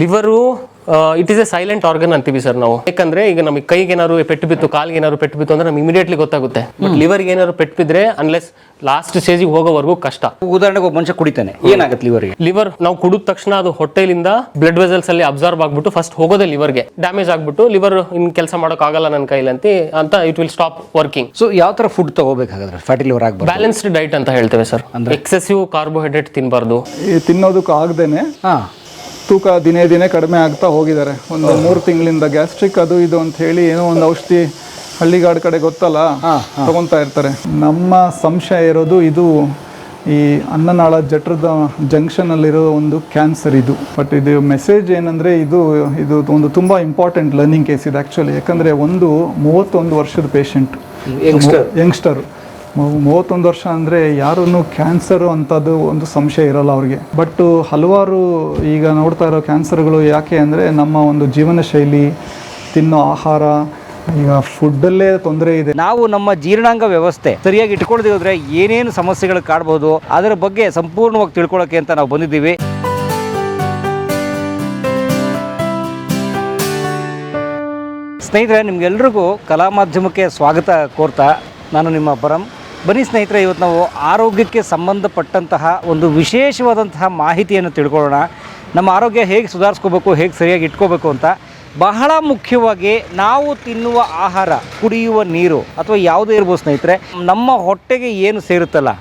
Liver it is a silent organ ಅಂತೀವಿ sir ನಾವು. ಯಾಕಂದ್ರೆ ಈಗ ನಮಗೆ ಕೈಗೆ ಏನಾದ್ರು ಪೆಟ್ಟು ಬಿತ್ತು ಕಾಲ್ಗೆ ಏನಾದ್ರು ಪೆಟ್ಟು ಬಿತ್ತು ಅಂದ್ರೆ ನಮ್ಗೆ ಇಮಿಡಿಯೇಟ್ಲಿ ಗೊತ್ತಾಗುತ್ತೆ. ಬಟ್ ಲಿವರ್ಗೆ ಏನಾದ್ರು ಪೆಟ್ಟು ಬಿದ್ರೆ ಅನ್ಲೆಸ್ ಲಾಸ್ಟ್ ಸ್ಟೇಜಿಗೆ ಹೋಗೋವರೆಗೂ ಕಷ್ಟ. ಉದಾಹರಣೆಗೆ ಒಬ್ಬ ಮನುಷ್ಯ ಕುಡಿತಾನೆ ಏನಾಗುತ್ತೆ ಲಿವರ್ಗೆ ಲಿವರ್ ನಾವು ಕುಡಿದ ತಕ್ಷಣ ಅದು ಹೊಟ್ಟೆಲಿಂದ ಬ್ಲಡ್ ವೆಸಲ್ಸ್ ಅಲ್ಲಿ ಅಬ್ಸರ್ವ್ ಆಗ್ಬಿಟ್ಟು ಫಸ್ಟ್ ಹೋಗೋದೇ ಲಿವರ್ಗೆ ಡ್ಯಾಮೇಜ್ ಆಗ್ಬಿಟ್ಟು ಲಿವರ್ ಇನ್ ಕೆಲಸ ಮಾಡೋಕ್ ಆಗಲ್ಲ ನನ್ನ ಕೈಲಿ ಅಂತ ಅಂತ it will stop working so ಯಾವ ತರ ಫುಡ್ ತಗೋಬೇಕಾದ್ರೆ ಫ್ಯಾಟಿ ಲಿವರ್ ಆಗ್ಬಾರ್ದು. ಬ್ಯಾಲೆನ್ಸ್ಡ್ ಡೈಟ್ ಅಂತ ಹೇಳ್ತೇವೆ ಸರ್ ಎಕ್ಸೆಸಿವ್ ಕಾರ್ಬೋಹೈಡ್ರೇಟ್ ತಿನ್ನಬಾರ್ದು ತಿನ್ನೋದಕ್ಕೆ ತಿನ್ನೋದಕ್ಕೂ ಆಗದೇನೆ. ಹಾ. ತೂಕ ದಿನೇ ದಿನೇ ಕಡಿಮೆ ಆಗ್ತಾ ಹೋಗಿದ್ದಾರೆ. ಒಂದು ಮೂರು ತಿಂಗಳಿಂದ ಗ್ಯಾಸ್ಟ್ರಿಕ್ ಅದು ಇದು ಅಂತ ಹೇಳಿ ಏನೋ ಒಂದು ಔಷಧಿ ಹಳ್ಳಿಗಾಡ್ ಕಡೆ ಗೊತ್ತಲ್ಲ? ತಗೊಂತಾ ಇರ್ತಾರೆ. ನಮ್ಮ ಸಂಶಯ ಇರೋದು ಇದು ಈ ಅನ್ನನಾಳ ಜಠರದ ಜಂಕ್ಷನ್ ಅಲ್ಲಿರೋ ಒಂದು ಕ್ಯಾನ್ಸರ್ ಇದು. ಬಟ್ ಇದು ಮೆಸೇಜ್ ಏನಂದ್ರೆ ಇದು ಇದು ಒಂದು ತುಂಬಾ ಇಂಪಾರ್ಟೆಂಟ್ ಲರ್ನಿಂಗ್ ಕೇಸ್ ಇದು ಆ್ಯಕ್ಚುಲಿ ಯಾಕಂದ್ರೆ ಒಂದು ಮೂವತ್ತೊಂದು ವರ್ಷದ ಪೇಷಂಟ್ ಯಂಗ್ಸ್ಟರ್ ಯಂಗ್ಸ್ಟರ್. ಮೂವತ್ತೊಂದು ವರ್ಷ ಅಂದರೆ ಯಾರೂ ಕ್ಯಾನ್ಸರು ಅಂಥದ್ದು ಒಂದು ಸಂಶಯ ಇರಲ್ಲ ಅವ್ರಿಗೆ. ಬಟ್ ಹಲವಾರು ಈಗ ನೋಡ್ತಾ ಇರೋ ಕ್ಯಾನ್ಸರ್ಗಳು ಯಾಕೆ ಅಂದರೆ ನಮ್ಮ ಒಂದು ಜೀವನ ಶೈಲಿ, ತಿನ್ನೋ ಆಹಾರ, ಈಗ ಫುಡ್ಡಲ್ಲೇ ತೊಂದರೆ ಇದೆ. ನಾವು ನಮ್ಮ ಜೀರ್ಣಾಂಗ ವ್ಯವಸ್ಥೆ ಸರಿಯಾಗಿ ಇಟ್ಕೊಳ್ದೇ ಹೋದ್ರೆ ಏನೇನು ಸಮಸ್ಯೆಗಳು ಕಾಡ್ಬೋದು ಅದರ ಬಗ್ಗೆ ಸಂಪೂರ್ಣವಾಗಿ ತಿಳ್ಕೊಳ್ಳೋಕೆ ಅಂತ ನಾವು ಬಂದಿದ್ದೀವಿ. ಸ್ನೇಹಿತರೆ, ನಿಮ್ಗೆಲ್ರಿಗೂ ಕಲಾ ಮಾಧ್ಯಮಕ್ಕೆ ಸ್ವಾಗತ ಕೋರ್ತಾ. ನಾನು ನಿಮ್ಮ ಪರಂ ಬನ್ನಿ ಸ್ನೇಹಿತರೆ, ಇವತ್ತು ನಾವು ಆರೋಗ್ಯಕ್ಕೆ ಸಂಬಂಧಪಟ್ಟಂತಹ ಒಂದು ವಿಶೇಷವಾದಂತಹ ಮಾಹಿತಿಯನ್ನು ತಿಳ್ಕೊಳ್ಳೋಣ. ನಮ್ಮ ಆರೋಗ್ಯ ಹೇಗೆ ಸುಧಾರಿಸ್ಕೋಬೇಕು, ಹೇಗೆ ಸರಿಯಾಗಿ ಇಟ್ಕೋಬೇಕು ಅಂತ. ಬಹಳ ಮುಖ್ಯವಾಗಿ ನಾವು ತಿನ್ನುವ ಆಹಾರ, ಕುಡಿಯುವ ನೀರು ಅಥವಾ ಯಾವುದೇ ಇರ್ಬೋದು ಸ್ನೇಹಿತರೆ, ನಮ್ಮ ಹೊಟ್ಟೆಗೆ ಏನು ಸೇರುತ್ತಲ್ಲ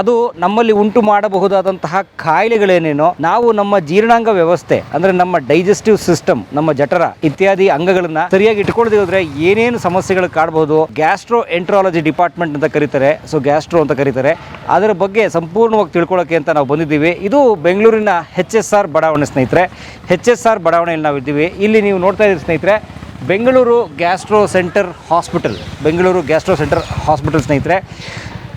ಅದು ನಮ್ಮಲ್ಲಿ ಉಂಟು ಮಾಡಬಹುದಾದಂತಹ ಕಾಯಿಲೆಗಳೇನೇನೋ ನಾವು ನಮ್ಮ ಜೀರ್ಣಾಂಗ ವ್ಯವಸ್ಥೆ, ಅಂದ್ರೆ ನಮ್ಮ ಡೈಜೆಸ್ಟಿವ್ ಸಿಸ್ಟಮ್, ನಮ್ಮ ಜಠರ ಇತ್ಯಾದಿ ಅಂಗಗಳನ್ನ ಸರಿಯಾಗಿ ಇಟ್ಕೊಳ್ಳದೆ ಹೋದ್ರೆ ಏನೇನು ಸಮಸ್ಯೆಗಳು ಕಾಡಬಹುದು ಗ್ಯಾಸ್ಟ್ರೋ ಎಂಟ್ರಾಲಜಿ ಡಿಪಾರ್ಟ್ಮೆಂಟ್ ಅಂತ ಕರೀತಾರೆ, ಸೊ ಗ್ಯಾಸ್ಟ್ರೋ ಅಂತ ಕರೀತಾರೆ, ಅದರ ಬಗ್ಗೆ ಸಂಪೂರ್ಣವಾಗಿ ತಿಳ್ಕೊಳ್ಳೋಕೆ ಅಂತ ನಾವು ಬಂದಿದ್ದೀವಿ. ಇದು ಬೆಂಗಳೂರಿನ ಹೆಚ್ ಎಸ್ ಆರ್ ಬಡಾವಣೆ ಸ್ನೇಹಿತರೆ. ಹೆಚ್ ಎಸ್ ಆರ್ ಬಡಾವಣೆಯಲ್ಲಿ ನಾವು ಇದ್ದೀವಿ ಇಲ್ಲಿ ನೀವು ನೋಡ್ತಾ ಇದ್ದೀರಿ ಸ್ನೇಹಿತರೆ, Bengaluru gastro centre hospital, Bengaluru gastro centre hospital ಸ್ನೇಹಿತರೆ.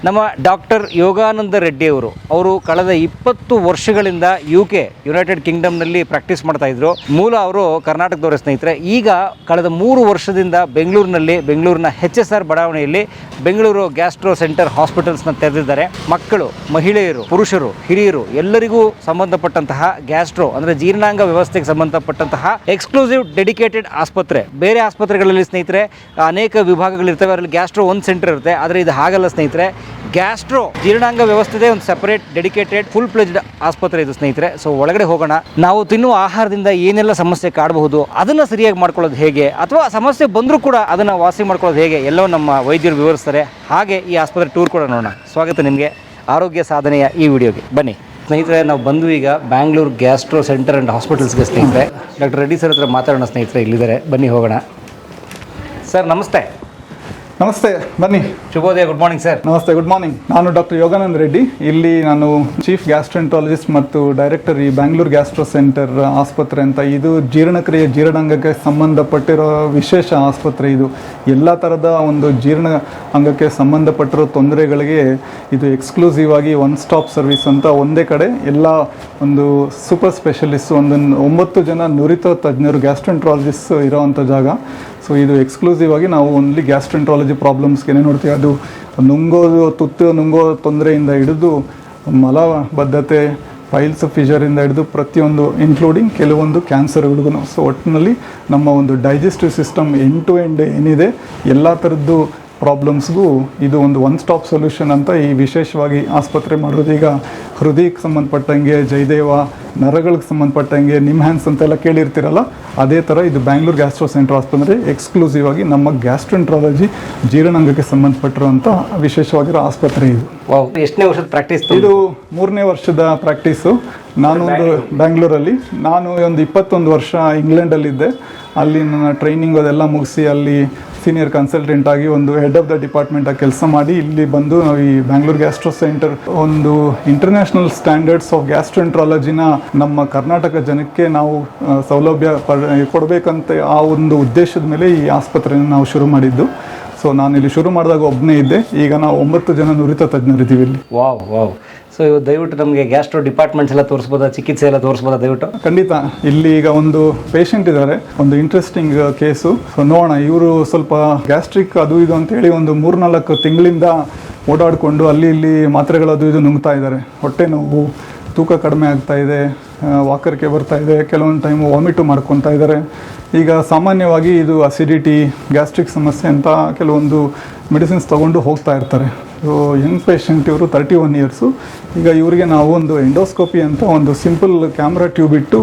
ನಮ್ಮ ಡಾಕ್ಟರ್ ಯೋಗಾನಂದ ರೆಡ್ಡಿ ಅವರು ಅವರು ಕಳೆದ ಇಪ್ಪತ್ತು ವರ್ಷಗಳಿಂದ ಯು ಕೆ ಯುನೈಟೆಡ್ ಕಿಂಗ್ಡಮ್ನಲ್ಲಿ ಪ್ರಾಕ್ಟೀಸ್ ಮಾಡ್ತಾ ಇದ್ರು. ಮೂಲ ಅವರು ಕರ್ನಾಟಕದವರ ಸ್ನೇಹಿತರೆ, ಈಗ ಕಳೆದ ಮೂರು ವರ್ಷದಿಂದ ಬೆಂಗಳೂರಿನಲ್ಲಿ, ಬೆಂಗಳೂರಿನ ಹೆಚ್ ಎಸ್ ಆರ್ ಬಡಾವಣೆಯಲ್ಲಿ ಬೆಂಗಳೂರು ಗ್ಯಾಸ್ಟ್ರೋ ಸೆಂಟರ್ ಹಾಸ್ಪಿಟಲ್ಸ್ನ ತೆರೆದಿದ್ದಾರೆ. ಮಕ್ಕಳು, ಮಹಿಳೆಯರು, ಪುರುಷರು, ಹಿರಿಯರು ಎಲ್ಲರಿಗೂ ಸಂಬಂಧಪಟ್ಟಂತಹ ಗ್ಯಾಸ್ಟ್ರೋ, ಅಂದರೆ ಜೀರ್ಣಾಂಗ ವ್ಯವಸ್ಥೆಗೆ ಸಂಬಂಧಪಟ್ಟಂತಹ ಎಕ್ಸ್ಕ್ಲೂಸಿವ್ ಡೆಡಿಕೇಟೆಡ್ ಆಸ್ಪತ್ರೆ. ಬೇರೆ ಆಸ್ಪತ್ರೆಗಳಲ್ಲಿ ಸ್ನೇಹಿತರೆ, ಅನೇಕ ವಿಭಾಗಗಳಿರ್ತವೆ, ಅದರಲ್ಲಿ ಗ್ಯಾಸ್ಟ್ರೋ ಒಂದು ಸೆಂಟರ್ ಇರುತ್ತೆ, ಆದರೆ ಇದು ಹಾಗಲ್ಲ ಸ್ನೇಹಿತರೆ. ಗ್ಯಾಸ್ಟ್ರೋ ಜೀರ್ಣಾಂಗ ವ್ಯವಸ್ಥೆದೇ ಒಂದು ಸೆಪರೇಟ್ ಡೆಡಿಕೇಟೆಡ್ ಫುಲ್ ಪ್ಲೇಜ್ಡ್ ಆಸ್ಪತ್ರೆ ಇದು ಸ್ನೇಹಿತರೆ. ಸೊ ಒಳಗಡೆ ಹೋಗೋಣ. ನಾವು ತಿನ್ನುವ ಆಹಾರದಿಂದ ಏನೆಲ್ಲ ಸಮಸ್ಯೆ ಕಾಡಬಹುದು, ಅದನ್ನು ಸರಿಯಾಗಿ ಮಾಡ್ಕೊಳ್ಳೋದು ಹೇಗೆ, ಅಥವಾ ಸಮಸ್ಯೆ ಬಂದರೂ ಕೂಡ ಅದನ್ನು ವಾಸಿ ಮಾಡ್ಕೊಳ್ಳೋದು ಹೇಗೆ, ಎಲ್ಲೋ ನಮ್ಮ ವೈದ್ಯರು ವಿವರಿಸ್ತಾರೆ. ಹಾಗೆ ಈ ಆಸ್ಪತ್ರೆ ಟೂರ್ ಕೂಡ ನೋಡೋಣ. ಸ್ವಾಗತ ನಿಮಗೆ. ಆರೋಗ್ಯ ಸಾಧನೆಯ ಈ ವಿಡಿಯೋಗೆ. ಬನ್ನಿ. ಸ್ನೇಹಿತರೆ, ನಾವು ಬಂದು ಈಗ ಬ್ಯಾಂಗ್ಳೂರ್ ಗ್ಯಾಸ್ಟ್ರೋ ಸೆಂಟರ್ ಆ್ಯಂಡ್ ಹಾಸ್ಪಿಟಲ್ಸ್ಗೆ ಸ್ನೇಹಿತರೆ. ಡಾಕ್ಟರ್ ರೆಡ್ಡಿ ಸರ್ ಹತ್ರ ಮಾತಾಡೋಣ ಸ್ನೇಹಿತರೆ, ಇಲ್ಲಿದ್ದಾರೆ. ಬನ್ನಿ ಹೋಗೋಣ. ಸರ್ ನಮಸ್ತೆ. ನಮಸ್ತೆ ಬನ್ನಿ. ಶುಭೋದಯ ಗುಡ್ ಮಾರ್ನಿಂಗ್ ಸರ್ ನಮಸ್ತೆ ಗುಡ್ ಮಾರ್ನಿಂಗ್ ನಾನು ಡಾಕ್ಟರ್ ಯೋಗಾನಂದ್ ರೆಡ್ಡಿ. ಇಲ್ಲಿ ನಾನು ಚೀಫ್ ಗ್ಯಾಸ್ಟ್ರೆಂಟಾಲಜಿಸ್ಟ್ ಮತ್ತು ಡೈರೆಕ್ಟರ್ ಈ ಬ್ಯಾಂಗ್ಳೂರ್ ಗ್ಯಾಸ್ಟ್ರೋ ಸೆಂಟರ್ ಆಸ್ಪತ್ರೆ ಅಂತ. ಇದು ಜೀರ್ಣಕ್ರಿಯೆ ಜೀರ್ಣಾಂಗಕ್ಕೆ ಸಂಬಂಧಪಟ್ಟಿರೋ ವಿಶೇಷ ಆಸ್ಪತ್ರೆ ಇದು. ಎಲ್ಲ ಥರದ ಒಂದು ಜೀರ್ಣ ಅಂಗಕ್ಕೆ ಸಂಬಂಧಪಟ್ಟಿರೋ ತೊಂದರೆಗಳಿಗೆ ಇದು ಎಕ್ಸ್ಕ್ಲೂಸಿವ್ ಆಗಿ ಒನ್ ಸ್ಟಾಪ್ ಸರ್ವಿಸ್ ಅಂತ ಒಂದೇ ಕಡೆ ಎಲ್ಲ ಒಂದು ಸೂಪರ್ ಸ್ಪೆಷಲಿಸ್ಟ್ ಒಂದು ಒಂಬತ್ತು ಜನ ನುರಿತ ತಜ್ಞರು ಗ್ಯಾಸ್ಟ್ರೆಂಟ್ರಾಲಜಿಸ್ಟ್ ಇರೋವಂಥ ಜಾಗ. ಸೊ ಇದು ಎಕ್ಸ್ಕ್ಲೂಸಿವ್ ಆಗಿ ನಾವು ಓನ್ಲಿ ಗ್ಯಾಸ್ಟ್ರೆಂಟ್ರಾಲಜಿ ಪ್ರಾಬ್ಲಮ್ಸ್ಗೆ ನೋಡ್ತೀವಿ. ಅದು ನುಂಗೋದು, ತುತ್ತು ನುಂಗೋ ತೊಂದರೆಯಿಂದ ಹಿಡಿದು ಮಲಬದ್ಧತೆ ಫೈಲ್ಸ್ ಫಿಜರಿಂದ ಹಿಡಿದು ಪ್ರತಿಯೊಂದು ಇನ್ಕ್ಲೂಡಿಂಗ್ ಕೆಲವೊಂದು ಕ್ಯಾನ್ಸರ್ಗಳಿಗೂ ಸೊ ಒಟ್ಟಿನಲ್ಲಿ ನಮ್ಮ ಒಂದು digestive system end to end ಏನಿದೆ, ಎಲ್ಲ ಥರದ್ದು ಪ್ರಾಬ್ಲಮ್ಸ್ಗೂ ಇದು ಒಂದು ಒನ್ ಸ್ಟಾಪ್ ಸೊಲ್ಯೂಷನ್ ಅಂತ ಈ ವಿಶೇಷವಾಗಿ ಆಸ್ಪತ್ರೆ ಮಾಡೋದು. ಈಗ ಹೃದಯಕ್ಕೆ ಸಂಬಂಧಪಟ್ಟಂಗೆ ಜಯದೇವ ನರಗಳಿಗೆ ಸಂಬಂಧಪಟ್ಟಂಗೆ ನಿಮ್ ಹ್ಯಾಂಡ್ಸ್ ಅಂತೆಲ್ಲ ಕೇಳಿರ್ತೀರಲ್ಲ ಅದೇ ಥರ ಇದು ಬ್ಯಾಂಗ್ಳೂರ್ ಗ್ಯಾಸ್ಟ್ರೋ ಸೆಂಟರ್ ಆಸ್ಪತ್ರೆ ಎಕ್ಸ್ಕ್ಲೂಸಿವ್ ಆಗಿ ನಮ್ಮ ಗ್ಯಾಸ್ಟ್ರೆಂಟ್ರಾಲಜಿ ಜೀರ್ಣಾಂಗಕ್ಕೆ ಸಂಬಂಧಪಟ್ಟಿರುವಂಥ ವಿಶೇಷವಾಗಿರೋ ಆಸ್ಪತ್ರೆ ಇದು. ಎಷ್ಟನೇ ವರ್ಷದ ಪ್ರಾಕ್ಟೀಸ್ ಇದು? ಮೂರನೇ ವರ್ಷದ ಪ್ರಾಕ್ಟೀಸು ನಾನು ಒಂದು ಬ್ಯಾಂಗ್ಳೂರಲ್ಲಿ ನಾನು ಒಂದು ಇಪ್ಪತ್ತೊಂದು ವರ್ಷ ಇಂಗ್ಲೆಂಡಲ್ಲಿದ್ದೆ ಅಲ್ಲಿ ನನ್ನ ಟ್ರೈನಿಂಗ್ ಅದೆಲ್ಲ ಮುಗಿಸಿ ಅಲ್ಲಿ ಸೀನಿಯರ್ ಕನ್ಸಲ್ಟೆಂಟ್ ಆಗಿ ಒಂದು ಹೆಡ್ ಆಫ್ ದ ಡಿಪಾರ್ಟ್ಮೆಂಟ್ ಆಗಿ ಕೆಲಸ ಮಾಡಿ ಇಲ್ಲಿ ಬಂದು ಈ ಬ್ಯಾಂಗ್ಳೂರ್ ಗ್ಯಾಸ್ಟ್ರೋ ಸೆಂಟರ್ ಒಂದು ಇಂಟರ್ನ್ಯಾಷನಲ್ ಸ್ಟ್ಯಾಂಡರ್ಡ್ಸ್ ಆಫ್ ಗ್ಯಾಸ್ಟ್ರೆಂಟ್ರಾಲಜಿನ ನಮ್ಮ ಕರ್ನಾಟಕ ಜನಕ್ಕೆ ನಾವು ಸೌಲಭ್ಯ ಕೊಡಬೇಕಂತ ಆ ಒಂದು ಉದ್ದೇಶದ ಮೇಲೆ ಈ ಆಸ್ಪತ್ರೆಯನ್ನು ನಾವು ಶುರು ಮಾಡಿದ್ದು. ಸೊ ನಾನು ಇಲ್ಲಿ ಶುರು ಮಾಡಿದಾಗ ಒಬ್ಬನೇ ಇದ್ದೆ. ಈಗ ನಾವು ಒಂಬತ್ತು ಜನ ನುರಿತ ತಜ್ಞರಿದ್ದೀವಿ ಇಲ್ಲಿ. ವಾವ್ ವಾವ್ ಸೊ ದಯವಿಟ್ಟು ನಮಗೆ ಗ್ಯಾಸ್ಟ್ರೋ ಡಿಪಾರ್ಟ್ಮೆಂಟ್ಸ್ ಎಲ್ಲ ತೋರಿಸ್ಬೋದಾ? ಚಿಕಿತ್ಸೆ ಎಲ್ಲ ತೋರಿಸ್ಬೋದಾ ದಯವಿಟ್ಟು? ಖಂಡಿತ. ಇಲ್ಲಿ ಈಗ ಒಂದು ಪೇಷಂಟ್ ಇದ್ದಾರೆ. ಒಂದು ಇಂಟ್ರೆಸ್ಟಿಂಗ್ ಕೇಸು ಸೊ ನೋಡೋಣ. ಇವರು ಸ್ವಲ್ಪ ಗ್ಯಾಸ್ಟ್ರಿಕ್ ಅದು ಇದು ಅಂತ ಹೇಳಿ ಒಂದು ಮೂರ್ನಾಲ್ಕು ತಿಂಗಳಿಂದ ಓಡಾಡಿಕೊಂಡು ಅಲ್ಲಿ ಇಲ್ಲಿ ಮಾತ್ರೆಗಳು ಅದು ಇದು ನುಂಗ್ತಾ ಇದ್ದಾರೆ. ಹೊಟ್ಟೆ ನೋವು, ತೂಕ ಕಡಿಮೆ ಆಗ್ತಾ ಇದೆ. ವಾಕರ್ಗೆ ಬರ್ತಾ ಇದೆ. ಕೆಲವೊಂದು ಟೈಮು ವಾಮಿಟು ಮಾಡ್ಕೊತಾ ಇದ್ದಾರೆ. ಈಗ ಸಾಮಾನ್ಯವಾಗಿ ಇದು ಅಸಿಡಿಟಿ ಗ್ಯಾಸ್ಟ್ರಿಕ್ ಸಮಸ್ಯೆ ಅಂತ ಕೆಲವೊಂದು ಮೆಡಿಸಿನ್ಸ್ ತೊಗೊಂಡು ಹೋಗ್ತಾ ಇರ್ತಾರೆ. ಸೊ ಯಂಗ್ ಪೇಷಂಟ್ ಇವರು ತರ್ಟಿ ಒನ್ ಇಯರ್ಸು ಈಗ ಇವರಿಗೆ ನಾವು ಒಂದು ಎಂಡೋಸ್ಕೋಪಿ ಅಂತ ಒಂದು ಸಿಂಪಲ್ ಕ್ಯಾಮ್ರಾ ಟ್ಯೂಬ್ ಇಟ್ಟು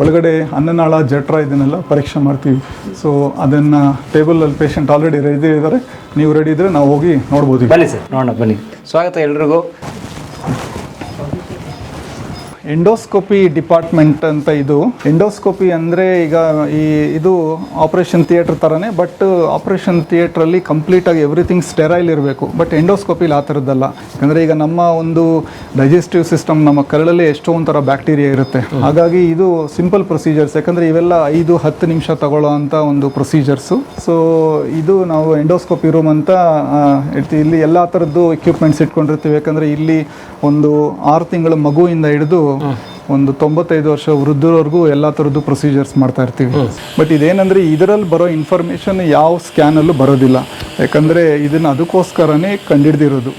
ಒಳಗಡೆ ಅನ್ನನಾಳ, ಜಠರ ಇದನ್ನೆಲ್ಲ ಪರೀಕ್ಷೆ ಮಾಡ್ತೀವಿ. ಸೊ ಅದನ್ನು ಟೇಬಲಲ್ಲಿ ಪೇಷಂಟ್ ಆಲ್ರೆಡಿ ರೆಡಿ ಇದ್ದಾರೆ. ನೀವು ರೆಡಿ ಇದ್ದರೆ ನಾವು ಹೋಗಿ ನೋಡ್ಬೋದು ಬನ್ನಿ ಸರ್, ನೋಡೋಣ, ಬನ್ನಿ. ಸ್ವಾಗತ ಎಲ್ರಿಗೂ. ಎಂಡೋಸ್ಕೋಪಿ ಡಿಪಾರ್ಟ್ಮೆಂಟ್ ಅಂತ ಇದು. ಎಂಡೋಸ್ಕೋಪಿ ಅಂದರೆ ಈಗ ಈ ಇದು ಆಪರೇಷನ್ ಥಿಯೇಟರ್ ಥರನೇ ಬಟ್ ಆಪರೇಷನ್ ಥಿಯೇಟ್ರಲ್ಲಿ ಕಂಪ್ಲೀಟಾಗಿ ಎವ್ರಿಥಿಂಗ್ ಸ್ಟೆರೈಲ್ ಇರಬೇಕು. ಬಟ್ ಎಂಡೋಸ್ಕೋಪಿಲಿ ಆ ಥರದ್ದಲ್ಲ. ಯಾಕಂದರೆ ಈಗ ನಮ್ಮ ಒಂದು ಡೈಜೆಸ್ಟಿವ್ ಸಿಸ್ಟಮ್ ನಮ್ಮ ಕರಳಲ್ಲಿ ಎಷ್ಟೋ ಒಂಥರ ಬ್ಯಾಕ್ಟೀರಿಯಾ ಇರುತ್ತೆ. ಹಾಗಾಗಿ ಇದು ಸಿಂಪಲ್ ಪ್ರೊಸೀಜರ್ಸ್. ಯಾಕಂದರೆ ಇವೆಲ್ಲ ಐದು, ಹತ್ತು ನಿಮಿಷ ತಗೊಳ್ಳೋ ಅಂಥ ಒಂದು ಪ್ರೊಸೀಜರ್ಸು. ಸೊ ಇದು ನಾವು ಎಂಡೋಸ್ಕೋಪಿ ರೂಮ್ ಅಂತ ಹೇಳ್ತೀವಿ ಇಲ್ಲಿ ಎಲ್ಲ ಥರದ್ದು ಎಕ್ವಿಪ್ಮೆಂಟ್ಸ್ ಇಟ್ಕೊಂಡಿರ್ತೀವಿ. ಯಾಕಂದರೆ ಇಲ್ಲಿ ಒಂದು ಆರು ತಿಂಗಳ ಮಗುವಿಂದ ಹಿಡಿದು ಒಂದು ತೊಂಬತ್ತೈದು ವರ್ಷ ವೃದ್ಧರವರೆಗೂ ಎಲ್ಲ ಥರದ್ದು ಪ್ರೊಸೀಜರ್ಸ್ ಮಾಡ್ತಾ ಇರ್ತೀವಿ. ಬಟ್ ಇದೇನಂದರೆ ಇದರಲ್ಲಿ ಬರೋ ಇನ್ಫಾರ್ಮೇಷನ್ ಯಾವ ಸ್ಕ್ಯಾನಲ್ಲೂ ಬರೋದಿಲ್ಲ. ಯಾಕಂದರೆ ಇದನ್ನು ಅದಕ್ಕೋಸ್ಕರನೇ ಕಂಡಿಡ್ದಿರೋದು.